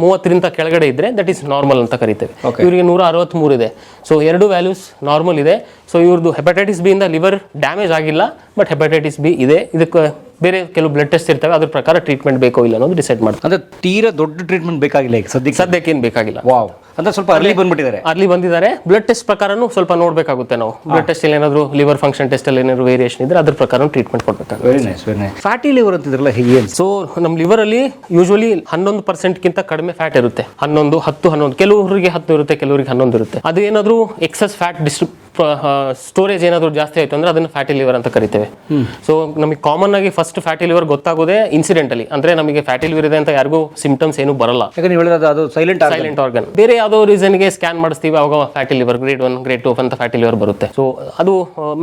ಮೂವತ್ತರಿಂದ ಕೆಳಗಡೆ ಇದ್ರೆ ದಟ್ ಈಸ್ ನಾರ್ಮಲ್ ಅಂತ ಕರಿತೇವೆ. ಇವರಿಗೆ ನೂರ ಅರವತ್ಮೂರು ಇದೆ. ಸೊ ಎರಡು ವ್ಯಾಲ್ಯೂಸ್ ನಾರ್ಮಲ್ ಇದೆ. ಸೊ ಇವ್ರದ್ದು ಹೆಪಟೈಟಿಸ್ ಬಿ ಇಂದ ಲಿವರ್ ಡ್ಯಾಮೇಜ್ ಆಗಿಲ್ಲ ಬಟ್ ಹೆಪಟೈಟಿಸ್ ಬಿ ಇದೆ. ಇದಕ್ಕೆ ಬೇರೆ ಕೆಲವು ಬ್ಲಡ್ ಟೆಸ್ಟ್ ಇರ್ತವೆ ಅದ್ರ ಪ್ರಕಾರ ಟ್ರೀಟ್ಮೆಂಟ್ ಬೇಕೋ ಇಲ್ಲ ಅನ್ನೋದು ಡಿಸೈಡ್ ಮಾಡ್ತಾರೆ. ಅಂದ್ರೆ ತೀರಾ ದೊಡ್ಡ ಟ್ರೀಟ್ಮೆಂಟ್ ಬೇಕಾಗಿಲ್ಲ ಈಗ ಸದ್ಯಕ್ಕೆ? ಸದ್ಯಕ್ಕೆ ಏನು ಬೇಕಾಗಿಲ್ಲ. ವಾವ್ ಅಂದ್ರೆ ಸ್ವಲ್ಪ ಅರ್ಲಿ ಬಂದ್ಬಿಟ್ಟಿದ್ದಾರೆ. ಅರ್ಲಿ ಬಂದಿದ್ದಾರೆ. ಬ್ಲಡ್ ಟೆಸ್ಟ್ ಪ್ರಕಾರನೂ ಸ್ವಲ್ಪ ನೋಡಬೇಕಾಗುತ್ತೆ ನಾವು. ಬ್ಲಡ್ ಟೆಸ್ಟ್ ಅಲ್ಲಿ ಏನಾದರೂ ಲಿವರ್ ಫಂಕ್ಷನ್ ಟೆಸ್ಟ್ ಅಲ್ಲಿ ಏನಾದ್ರು ವೇರಿಯೇಷನ್ ಇದ್ರೆ ಅದ್ರ ಪ್ರಕಾರ ಟ್ರೀಟ್ಮೆಂಟ್ ಕೊಡಬೇಕಾಗುತ್ತೆ. Very nice very nice fatty liver ಅಂತಿದ್ರಲ್ಲ ಹೇಗೆ ಏನು? ಸೊ ನಮ್ಮ ಲಿವರ್ ಅಲ್ಲಿ ಯೂಶುವಲಿ ಹನ್ನೊಂದು ಪರ್ಸೆಂಟ್ಗಿಂತ ಕಡಿಮೆ ಫ್ಯಾಟ್ ಇರುತ್ತೆ. ಹನ್ನೊಂದು ಹತ್ತು ಹನ್ನೊಂದು. ಕೆಲವರಿಗೆ ಹತ್ತು ಇರುತ್ತೆ ಕೆಲವರಿಗೆ ಹನ್ನೊಂದು ಇರುತ್ತೆ. ಅದು ಏನಾದರೂ ಎಕ್ಸಸ್ ಫ್ಯಾಟ್ ಡಿಸ್ಟ್ರಿ ಸ್ಟೋರೇಜ್ ಏನಾದರೂ ಜಾಸ್ತಿ ಆಯ್ತು ಅಂದ್ರೆ ಅದನ್ನ ಫ್ಯಾಟಿ ಲಿವರ್ ಅಂತ ಕರಿತೇವೆ. ಸೊ ನಮಗೆ ಕಾಮನ್ ಆಗಿ ಫಸ್ಟ್ ಫ್ಯಾಟಿ ಲಿವರ್ ಗೊತ್ತಾಗೋದೇ ಇನ್ಸಿಡೆಂಟಲಿ ಅಂದ್ರೆ ನಮಗೆ ಫ್ಯಾಟಿ ಲಿವರ್ ಇದೆ ಅಂತ ಯಾರಿಗೂ ಸಿಂಪ್ಟಮ್ಸ್ ಏನು ಬರಲ್ಲ. ಅದು ಸೈಲೆಂಟ್ ಸೈಲೆಂಟ್ ಆರ್ಗನ್ ಬೇರೆ ಯಾವುದೋ ರೀಸನ್ಗೆ ಸ್ಕ್ಯಾನ್ ಮಾಡಿಸ್ತೀವಿ ಅವಾಗ fatty liver grade one grade two ಅಂತ ಫ್ಯಾಟಿ ಲಿವರ್ ಬರುತ್ತೆ. ಸೊ ಅದು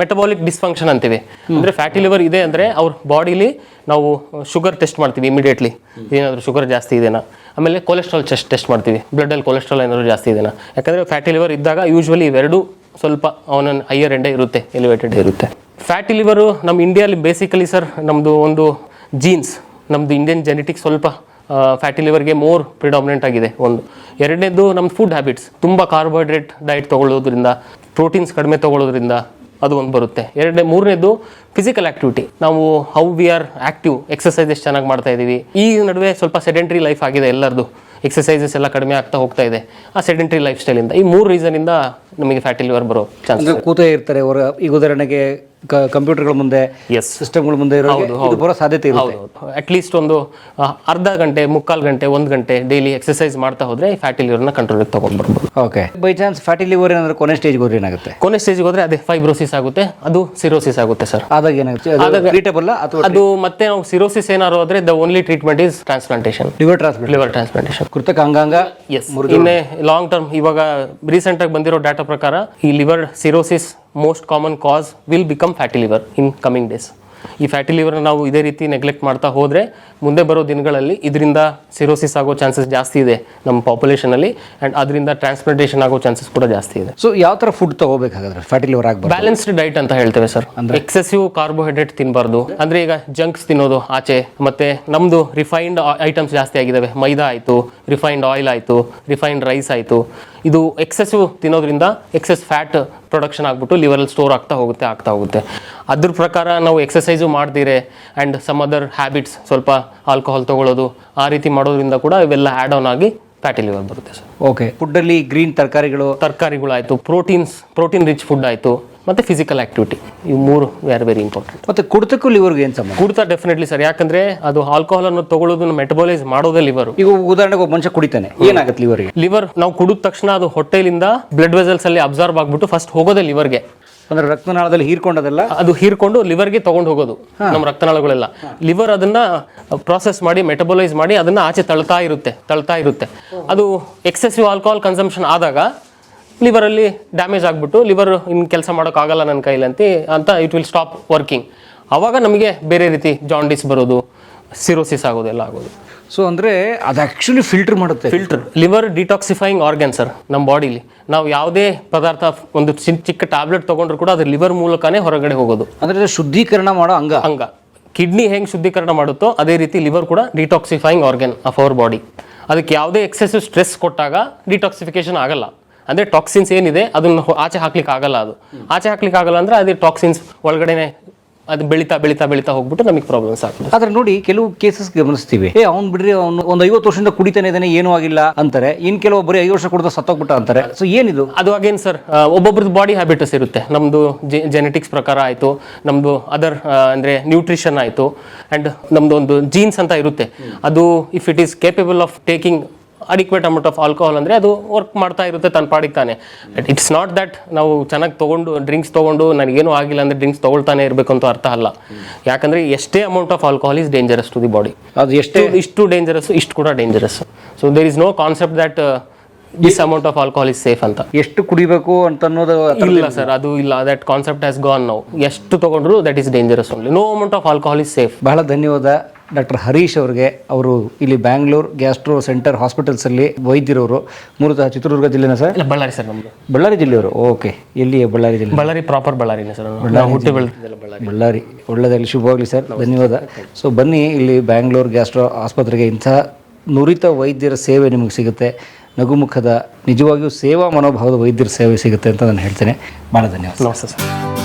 ಮೆಟಬಾಲಿಕ್ ಡಿಸ್ಫಂಕ್ಷನ್ ಅಂತೀವಿ. ಅಂದ್ರೆ ಫ್ಯಾಟಿ ಲಿವರ್ ಇದೆ ಅಂದ್ರೆ ಅವ್ರ ಬಾಡಿಲಿ ನಾವು ಶುಗರ್ ಟೆಸ್ಟ್ ಮಾಡ್ತೀವಿ ಇಮಿಡಿಯೇಟ್ಲಿ ಏನಾದರೂ ಶುಗರ್ ಜಾಸ್ತಿ ಇದೆನಾ. ಆಮೇಲೆ ಕೊಲೆಸ್ಟ್ರಾಲ್ ಚೆಸ್ಟ್ ಟೆಸ್ಟ್ ಮಾಡ್ತೀವಿ. ಬ್ಲಡ್ ಅಲ್ಲಿ ಕೊಲೆಸ್ಟ್ರಾಲ್ ಏನಾದರೂ ಜಾಸ್ತಿ ಇದೆನಾ. ಯಾಕಂದ್ರೆ ಫ್ಯಾಟಿ ಲಿವರ್ ಇದ್ದಾಗ ಯೂಶ್ವಲಿ ಇವೆರಡು ಸ್ವಲ್ಪ ಅವನ ಹೈಯರ್ ಎಂಡೇ ಇರುತ್ತೆ ಎಲಿವೇಟೆಡ್ ಇರುತ್ತೆ. ಫ್ಯಾಟಿ ಲಿವರು ನಮ್ಮ ಇಂಡಿಯಲ್ಲಿ ಬೇಸಿಕಲಿ ಸರ್ ನಮ್ಮದು ಒಂದು ಜೀನ್ಸ್ ನಮ್ಮದು ಇಂಡಿಯನ್ ಜೆನೆಟಿಕ್ ಸ್ವಲ್ಪ ಫ್ಯಾಟಿ ಲಿವರ್ಗೆ ಮೋರ್ ಪ್ರಿಡಾಮಿನೆಂಟ್ ಆಗಿದೆ ಒಂದು. ಎರಡನೇದು ನಮ್ಮ ಫುಡ್ ಹ್ಯಾಬಿಟ್ಸ್ ತುಂಬ ಕಾರ್ಬೋಹೈಡ್ರೇಟ್ ಡಯಟ್ ತೊಗೊಳ್ಳೋದ್ರಿಂದ ಪ್ರೋಟೀನ್ಸ್ ಕಡಿಮೆ ತೊಗೊಳ್ಳೋದ್ರಿಂದ ಅದು ಒಂದು ಬರುತ್ತೆ. ಎರಡನೇ, ಮೂರನೇದು ಫಿಸಿಕಲ್ ಆಕ್ಟಿವಿಟಿ ನಾವು how we are active exercise ಎಷ್ಟು ಚೆನ್ನಾಗಿ ಮಾಡ್ತಾ ಇದ್ದೀವಿ. ಈ ನಡುವೆ ಸ್ವಲ್ಪ ಸೆಡೆಂಟ್ರಿ ಲೈಫ್ ಆಗಿದೆ ಎಲ್ಲರದು. ಎಕ್ಸಸೈಸಸ್ ಎಲ್ಲ ಕಡಿಮೆ ಆಗ್ತಾ ಹೋಗ್ತಾ ಇದೆ. ಆ ಸೆಡೆಂಟ್ರಿ ಲೈಫ್ ಸ್ಟೈಲಿಂದ ಈ ಮೂರು ರೀಸನಿಂದ ನಮಗೆ ಫ್ಯಾಟಿ ಲಿವರ್ ಬರೋ ಚಾನ್ಸ್ ಕೂತೇ ಇರ್ತಾರೆ ಅವರ ಈಗ ಉದಾಹರಣೆಗೆ ಕಂಪ್ಯೂಟರ್ಗಳ ಮುಂದೆ ಎಸ್ ಸಿಸ್ಟಮ್ಗಳ ಮುಂದೆ ಬರೋ ಸಾಧ್ಯತೆ ಇರುತ್ತೆ. ಹೌದು ಅಟ್ಲೀಸ್ಟ್ ಒಂದು ಆ, ಅರ್ಧ ಗಂಟೆ ಮುಕ್ಕಾಲು ಗಂಟೆ ಒಂದು ಗಂಟೆ ಡೈಲಿ ಎಕ್ಸಸೈಸ್ ಮಾಡ್ತಾ ಹೋದ್ರೆ ಫ್ಯಾಟಿ ಫ್ಯಾಟಿ ಲಿವರ್ನ ಕಂಟ್ರೋಲಿಗೆ ತಗೊಂಡ್ಬರ್ಬೋದು okay by chance fatty liver ಏನಾದ್ರೆ ಕೊನೆ ಸ್ಟೇಜ್ಗೆ ಹೋದ್ರೆ ಏನಾಗುತ್ತೆ? ಕೊನೆ ಸ್ಟೇಜ್ಗೆ ಹೋದ್ರೆ ಅದೇ ಫೈಬ್ರೋಸಿಸ್ ಆಗುತ್ತೆ ಅದು ಸಿರೋಸಿಸ್ ಆಗುತ್ತೆ ಸರ್ ಆದಾಗ ಏನಾಗುತ್ತೆ? ಟ್ರೀಟಬಲ್ ಅಥವಾ ಅದು ಮತ್ತೆ ನಾವು ಸಿರೋಸಿಸ್ ಏನಾದ್ರು ಆದ್ರೆ the only treatment is transplantation liver transplant liver transplantation ಕೃತಕ ಅಂಗಾಂಗ ಎಸ್ ಇನ್ನೇ ಲಾಂಗ್ ಟರ್ಮ್ ಇವಾಗ ರೀಸೆಂಟ್ ಆಗಿ ಬಂದಿರೋ ಡಾಟಾ ಪ್ರಕಾರ ಈ liver cirrhosis most common cause will become fatty liver in coming days ಈ ಫ್ಯಾಟಿ ಲಿವರ್ನ ನಾವು ಇದೇ ರೀತಿ ನೆಗ್ಲೆಕ್ಟ್ ಮಾಡ್ತಾ ಹೋದರೆ ಮುಂದೆ ಬರೋ ದಿನಗಳಲ್ಲಿ ಇದರಿಂದ ಸಿರೋಸಿಸ್ ಆಗೋ ಚಾನ್ಸಸ್ ಜಾಸ್ತಿ ಇದೆ ನಮ್ಮ ಪಾಪ್ಯುಲೇಷನ್ ಆ್ಯಂಡ್ ಅದರಿಂದ ಟ್ರಾನ್ಸ್ಪ್ಲಾಂಟೇಷನ್ ಆಗೋ ಚಾನ್ಸಸ್ ಕೂಡ ಜಾಸ್ತಿ ಇದೆ. ಸೊ ಯಾವ ಥರ ಫುಡ್ ತಗೋಬೇಕಾದ್ರೆ ಫ್ಯಾಟಿ ಲಿವರ್ ಆಗಬಹುದು ಬ್ಯಾಲೆನ್ಸ್ಡ್ ಡೈಟ್ ಅಂತ ಹೇಳ್ತೇವೆ ಸರ್ ಎಕ್ಸೆಸಿವ್ ಕಾರ್ಬೋಹೈಡ್ರೇಟ್ ತಿನ್ನಬಾರ್ದು ಅಂದರೆ ಈಗ ಜಂಕ್ಸ್ ತಿನ್ನೋದು ಆಚೆ ಮತ್ತು ನಮ್ಮದು ರಿಫೈನ್ಡ್ ಐಟಮ್ಸ್ ಜಾಸ್ತಿ ಆಗಿದ್ದಾವೆ ಮೈದಾ ಆಯಿತು ರಿಫೈನ್ಡ್ ಆಯಿಲ್ ಆಯಿತು ರಿಫೈನ್ಡ್ ರೈಸ್ ಆಯಿತು. ಇದು ಎಕ್ಸೆಸಿವ್ ತಿನ್ನೋದ್ರಿಂದ ಎಕ್ಸೆಸ್ ಫ್ಯಾಟ್ ಪ್ರೊಡಕ್ಷನ್ ಆಗ್ಬಿಟ್ಟು ಲಿವರಲ್ಲಿ ಸ್ಟೋರ್ ಆಗ್ತಾ ಹೋಗುತ್ತೆ ಆಗ್ತಾ ಹೋಗುತ್ತೆ. ಅದ್ರ ಪ್ರಕಾರ ನಾವು ಎಕ್ಸಸೈಸು ಮಾಡ್ತೀರೆ ಆ್ಯಂಡ್ ಸಮ್ ಅದರ್ ಹ್ಯಾಬಿಟ್ಸ್ ಸ್ವಲ್ಪ ಆಲ್ಕೋಹಾಲ್ ತಗೊಳ್ಳೋದು ಆ ರೀತಿ ಮಾಡೋದ್ರಿಂದ ಕೂಡ ಇವೆಲ್ಲ ಆ್ಯಡ್ ಆನ್ ಆಗಿ ಫ್ಯಾಟಿ ಲಿವರ್ ಬರುತ್ತೆ ಸರ್. ಓಕೆ ಫುಡ್ಡಲ್ಲಿ ಗ್ರೀನ್ ತರಕಾರಿಗಳು ತರಕಾರಿಗಳು? ಆಯಿತು ಪ್ರೋಟೀನ್ಸ್ ಪ್ರೋಟೀನ್ ರಿಚ್ ಫುಡ್ ಆಯಿತು. ಮತ್ತು ಫಿಸಿಕಲ್ ಆಕ್ಟಿವಿಟಿ ಇವು ಮೂರು ವೆರಿ ವೆರಿ ಇಂಪಾರ್ಟೆಂಟ್ ಮತ್ತೆ ಕುಡಿತಕ್ಕೂ ಲಿವರ್ಗೆ ಏನು ಸಂಬಂಧ? ಕುಡ್ತಾ ಡೆಫಿನೆಟ್ಲಿ ಸರ್ ಯಾಕಂದ್ರೆ ಅದು ಆಲ್ಕೋಹಾಲ್ ಅನ್ನು ತಗೊಳ್ಳೋದನ್ನ ಮೆಟಬಲೈಸ್ ಮಾಡೋದೇ ಲಿವರ್ ಈಗ ಉದಾಹರಣೆಗೆ ಒಬ್ಬ ಮನುಷ್ಯ ಕುಡಿತಾನೆ ಏನಾಗುತ್ತೆ ಲಿವರ್ಗೆ ಲಿವರ್ ನಾವು ಕುಡಿದ ತಕ್ಷಣ ಅದು ಹೊಟ್ಟೆಲಿಂದ ಬ್ಲಡ್ ವೆಸಲ್ಸ್ ಅಲ್ಲಿ ಅಬ್ಸರ್ವ್ ಆಗ್ಬಿಟ್ಟು ಫಸ್ಟ್ ಹೋಗೋದೇ ಲಿವರ್ಗೆ ಅಂದ್ರೆ ರಕ್ತನಾಳದಲ್ಲಿ ಹೀರ್ಕೊಂಡದೆಲ್ಲ? ಅದು ಹೀರ್ಕೊಂಡು ಲಿವರ್ಗೆ ತಗೊಂಡು ಹೋಗೋದು ನಮ್ಮ ರಕ್ತನಾಳಗಳೆಲ್ಲ. ಲಿವರ್ ಅದನ್ನ ಪ್ರಾಸೆಸ್ ಮಾಡಿ ಮೆಟಬಲೈಸ್ ಮಾಡಿ ಅದನ್ನ ಆಚೆ ತಳ್ತಾ ಇರುತ್ತೆ ತಳ್ತಾ ಇರುತ್ತೆ. ಅದು ಎಕ್ಸೆಸಿವ್ ಆಲ್ಕೋಹಾಲ್ ಕನ್ಸಂಪ್ಷನ್ ಆದಾಗ ಲಿವರಲ್ಲಿ ಡ್ಯಾಮೇಜ್ ಆಗಿಬಿಟ್ಟು ಲಿವರ್ ಇನ್ನು ಕೆಲಸ ಮಾಡೋಕ್ಕಾಗಲ್ಲ ನನ್ನ ಕೈಲಂತೆ ಅಂತ ಇಟ್ ವಿಲ್ ಸ್ಟಾಪ್ ವರ್ಕಿಂಗ್ ಆವಾಗ ನಮಗೆ ಬೇರೆ ರೀತಿ ಜಾಂಡಿಸ್ ಬರೋದು ಸಿರೋಸಿಸ್ ಆಗೋದು ಎಲ್ಲ ಆಗೋದು. ಸೊ ಅಂದರೆ ಅದು ಆ್ಯಕ್ಚುಲಿ ಫಿಲ್ಟರ್ ಮಾಡುತ್ತೆ. Filter liver detoxifying organ sir ನಮ್ಮ ಬಾಡಿಲಿ ನಾವು ಯಾವುದೇ ಪದಾರ್ಥ ಒಂದು ಚಿಕ್ಕ ಚಿಕ್ಕ ಟ್ಯಾಬ್ಲೆಟ್ ತೊಗೊಂಡ್ರು ಕೂಡ ಅದು ಲಿವರ್ ಮೂಲಕನೇ ಹೊರಗಡೆ ಹೋಗೋದು. ಅಂದರೆ ಶುದ್ಧೀಕರಣ ಮಾಡೋ ಅಂಗ. ಅಂಗ. ಕಿಡ್ನಿ ಹೆಂಗೆ ಶುದ್ಧೀಕರಣ ಮಾಡುತ್ತೋ ಅದೇ ರೀತಿ ಲಿವರ್ ಕೂಡ detoxifying organ of our body ಅದಕ್ಕೆ ಯಾವುದೇ ಎಕ್ಸೆಸಿವ್ ಸ್ಟ್ರೆಸ್ ಕೊಟ್ಟಾಗ ಡಿಟಾಕ್ಸಿಫಿಕೇಶನ್ ಆಗಲ್ಲ. ಅಂದರೆ ಟಾಕ್ಸಿನ್ಸ್ ಏನಿದೆ ಅದನ್ನು ಆಚೆ ಹಾಕ್ಲಿಕ್ಕೆ ಆಗಲ್ಲ ಅದು. ಆಚೆ ಹಾಕ್ಲಿಕ್ಕೆ ಆಗಲ್ಲ ಅಂದ್ರೆ ಅದೇ ಟಾಕ್ಸಿನ್ಸ್ ಒಳಗಡೆನೆ ಅದು ಬೆಳೀತಾ ಬೆಳೀತಾ ಬೆಳೀತಾ ಹೋಗ್ಬಿಟ್ಟು ನಮಗೆ ಪ್ರಾಬ್ಲಮ್ಸ್ ಆಗ್ತದೆ. ಆದ್ರೆ ನೋಡಿ ಕೆಲವು ಕೇಸಸ್ ಗಮನಿಸ್ತೀವಿ. ಏ ಅವ್ನು ಬಿಡ್ರಿ ಅವ್ನು ಒಂದು ಐವತ್ತು ವರ್ಷದಿಂದ ಕುಡಿತಾನೆ ಇದ್ದಾನೆ ಏನೂ ಆಗಿಲ್ಲ ಅಂತಾರೆ. ಇನ್ ಕೆಲವು ಬರೀ ಐದು ವರ್ಷ ಕುಡಿದ ಸತ್ತೋಗ್ಬಿಟ್ಟ ಅಂತಾರೆ. ಸೊ ಏನಿದು? ಅದು ಅಗೇನ್ ಸರ್ ಒಬ್ಬೊಬ್ರದ್ದು ಬಾಡಿ ಹ್ಯಾಬಿಟಸ್ ಇರುತ್ತೆ. ನಮ್ಮದು ಜೆನೆಟಿಕ್ಸ್ ಪ್ರಕಾರ ಆಯಿತು ನಮ್ಮದು ಅದರ್ ಅಂದರೆ ನ್ಯೂಟ್ರಿಷನ್ ಆಯಿತು ಆ್ಯಂಡ್ ನಮ್ಮದು ಒಂದು ಜೀನ್ಸ್ ಅಂತ ಇರುತ್ತೆ. ಅದು if it is capable of taking adequate amount of alcohol ಅಂದರೆ ಅದು ವರ್ಕ್ ಮಾಡ್ತಾ ಇರುತ್ತೆ ತನ್ನ ಪಾಡಿಗೆ ತಾನೆ ಇಟ್ಸ್ ನಾಟ್ ದಟ್ ನಾವು ಚೆನ್ನಾಗಿ ತೊಗೊಂಡು ಡ್ರಿಂಕ್ಸ್ ತೊಗೊಂಡು ನನಗೇನು ಆಗಿಲ್ಲ ಅಂದರೆ ಡ್ರಿಂಕ್ಸ್ ತೊಗೊಳ್ತಾನೆ ಇರಬೇಕು ಅಂತ ಅರ್ಥ ಅಲ್ಲ. ಯಾಕಂದರೆ ಎಷ್ಟೇ amount of alcohol is dangerous to the body ಅದು ಎಷ್ಟೇ ಇಷ್ಟು ಡೇಂಜರಸ್ ಇಷ್ಟು ಕೂಡ dangerous so there is no concept that this amount of alcohol is safe ಅಂತ. ಎಷ್ಟು ಕುಡಿಬೇಕು ಅಂತ ಅನ್ನೋದು ಇಲ್ಲ ಸರ್ ಅದು ಇಲ್ಲ. ದಟ್ ಕಾನ್ಸೆಪ್ಟ್ ಹ್ಯಾಸ್ ಗಾನ್ ನಾವು ಎಷ್ಟು ತಗೊಂಡ್ರು that is dangerous only no amount of alcohol is safe ಬಹಳ ಧನ್ಯವಾದ. ಡಾಕ್ಟರ್ ಹರೀಶ್ ಅವರಿಗೆ ಅವರು ಇಲ್ಲಿ ಬ್ಯಾಂಗ್ಳೂರ್ ಗ್ಯಾಸ್ಟ್ರೋ ಸೆಂಟರ್ ಹಾಸ್ಪಿಟಲ್ಸಲ್ಲಿ ವೈದ್ಯರವರು. ಮೂಲತಃ ಚಿತ್ರದುರ್ಗ ಜಿಲ್ಲೆನ ಸರ್? ಇಲ್ಲ ಬಳ್ಳಾರಿ ಸರ್ ನಮ್ದು. ಬಳ್ಳಾರಿ ಜಿಲ್ಲೆಯವರು? ಓಕೆ ಎಲ್ಲಿ ಬಳ್ಳಾರಿ ಜಿಲ್ಲೆ? ಬಳ್ಳಾರಿ ಪ್ರಾಪರ್ ಬಳ್ಳಾರಿನೇ ಸರ್. ನಾವು ಹುಟ್ಟಿ ಬೆಳೆದಿದ್ದೆಲ್ಲ ಬಳ್ಳಾರಿ. ಬಳ್ಳಾರಿ. ಒಳ್ಳೆಯದಾಗಲಿ ಶುಭವಾಗಲಿ ಸರ್. ಧನ್ಯವಾದ. ಸೊ ಬನ್ನಿ ಇಲ್ಲಿ ಬ್ಯಾಂಗ್ಳೂರ್ ಗ್ಯಾಸ್ಟ್ರೋ ಆಸ್ಪತ್ರೆಗೆ. ಇಂಥ ನುರಿತ ವೈದ್ಯರ ಸೇವೆ ನಿಮಗೆ ಸಿಗುತ್ತೆ. ನಗುಮುಖದ ನಿಜವಾಗಿಯೂ ಸೇವಾ ಮನೋಭಾವದ ವೈದ್ಯರ ಸೇವೆ ಸಿಗುತ್ತೆ ಅಂತ ನಾನು ಹೇಳ್ತೇನೆ. ಭಾಳ ಧನ್ಯವಾದ. ನಮಸ್ತೆ ಸರ್.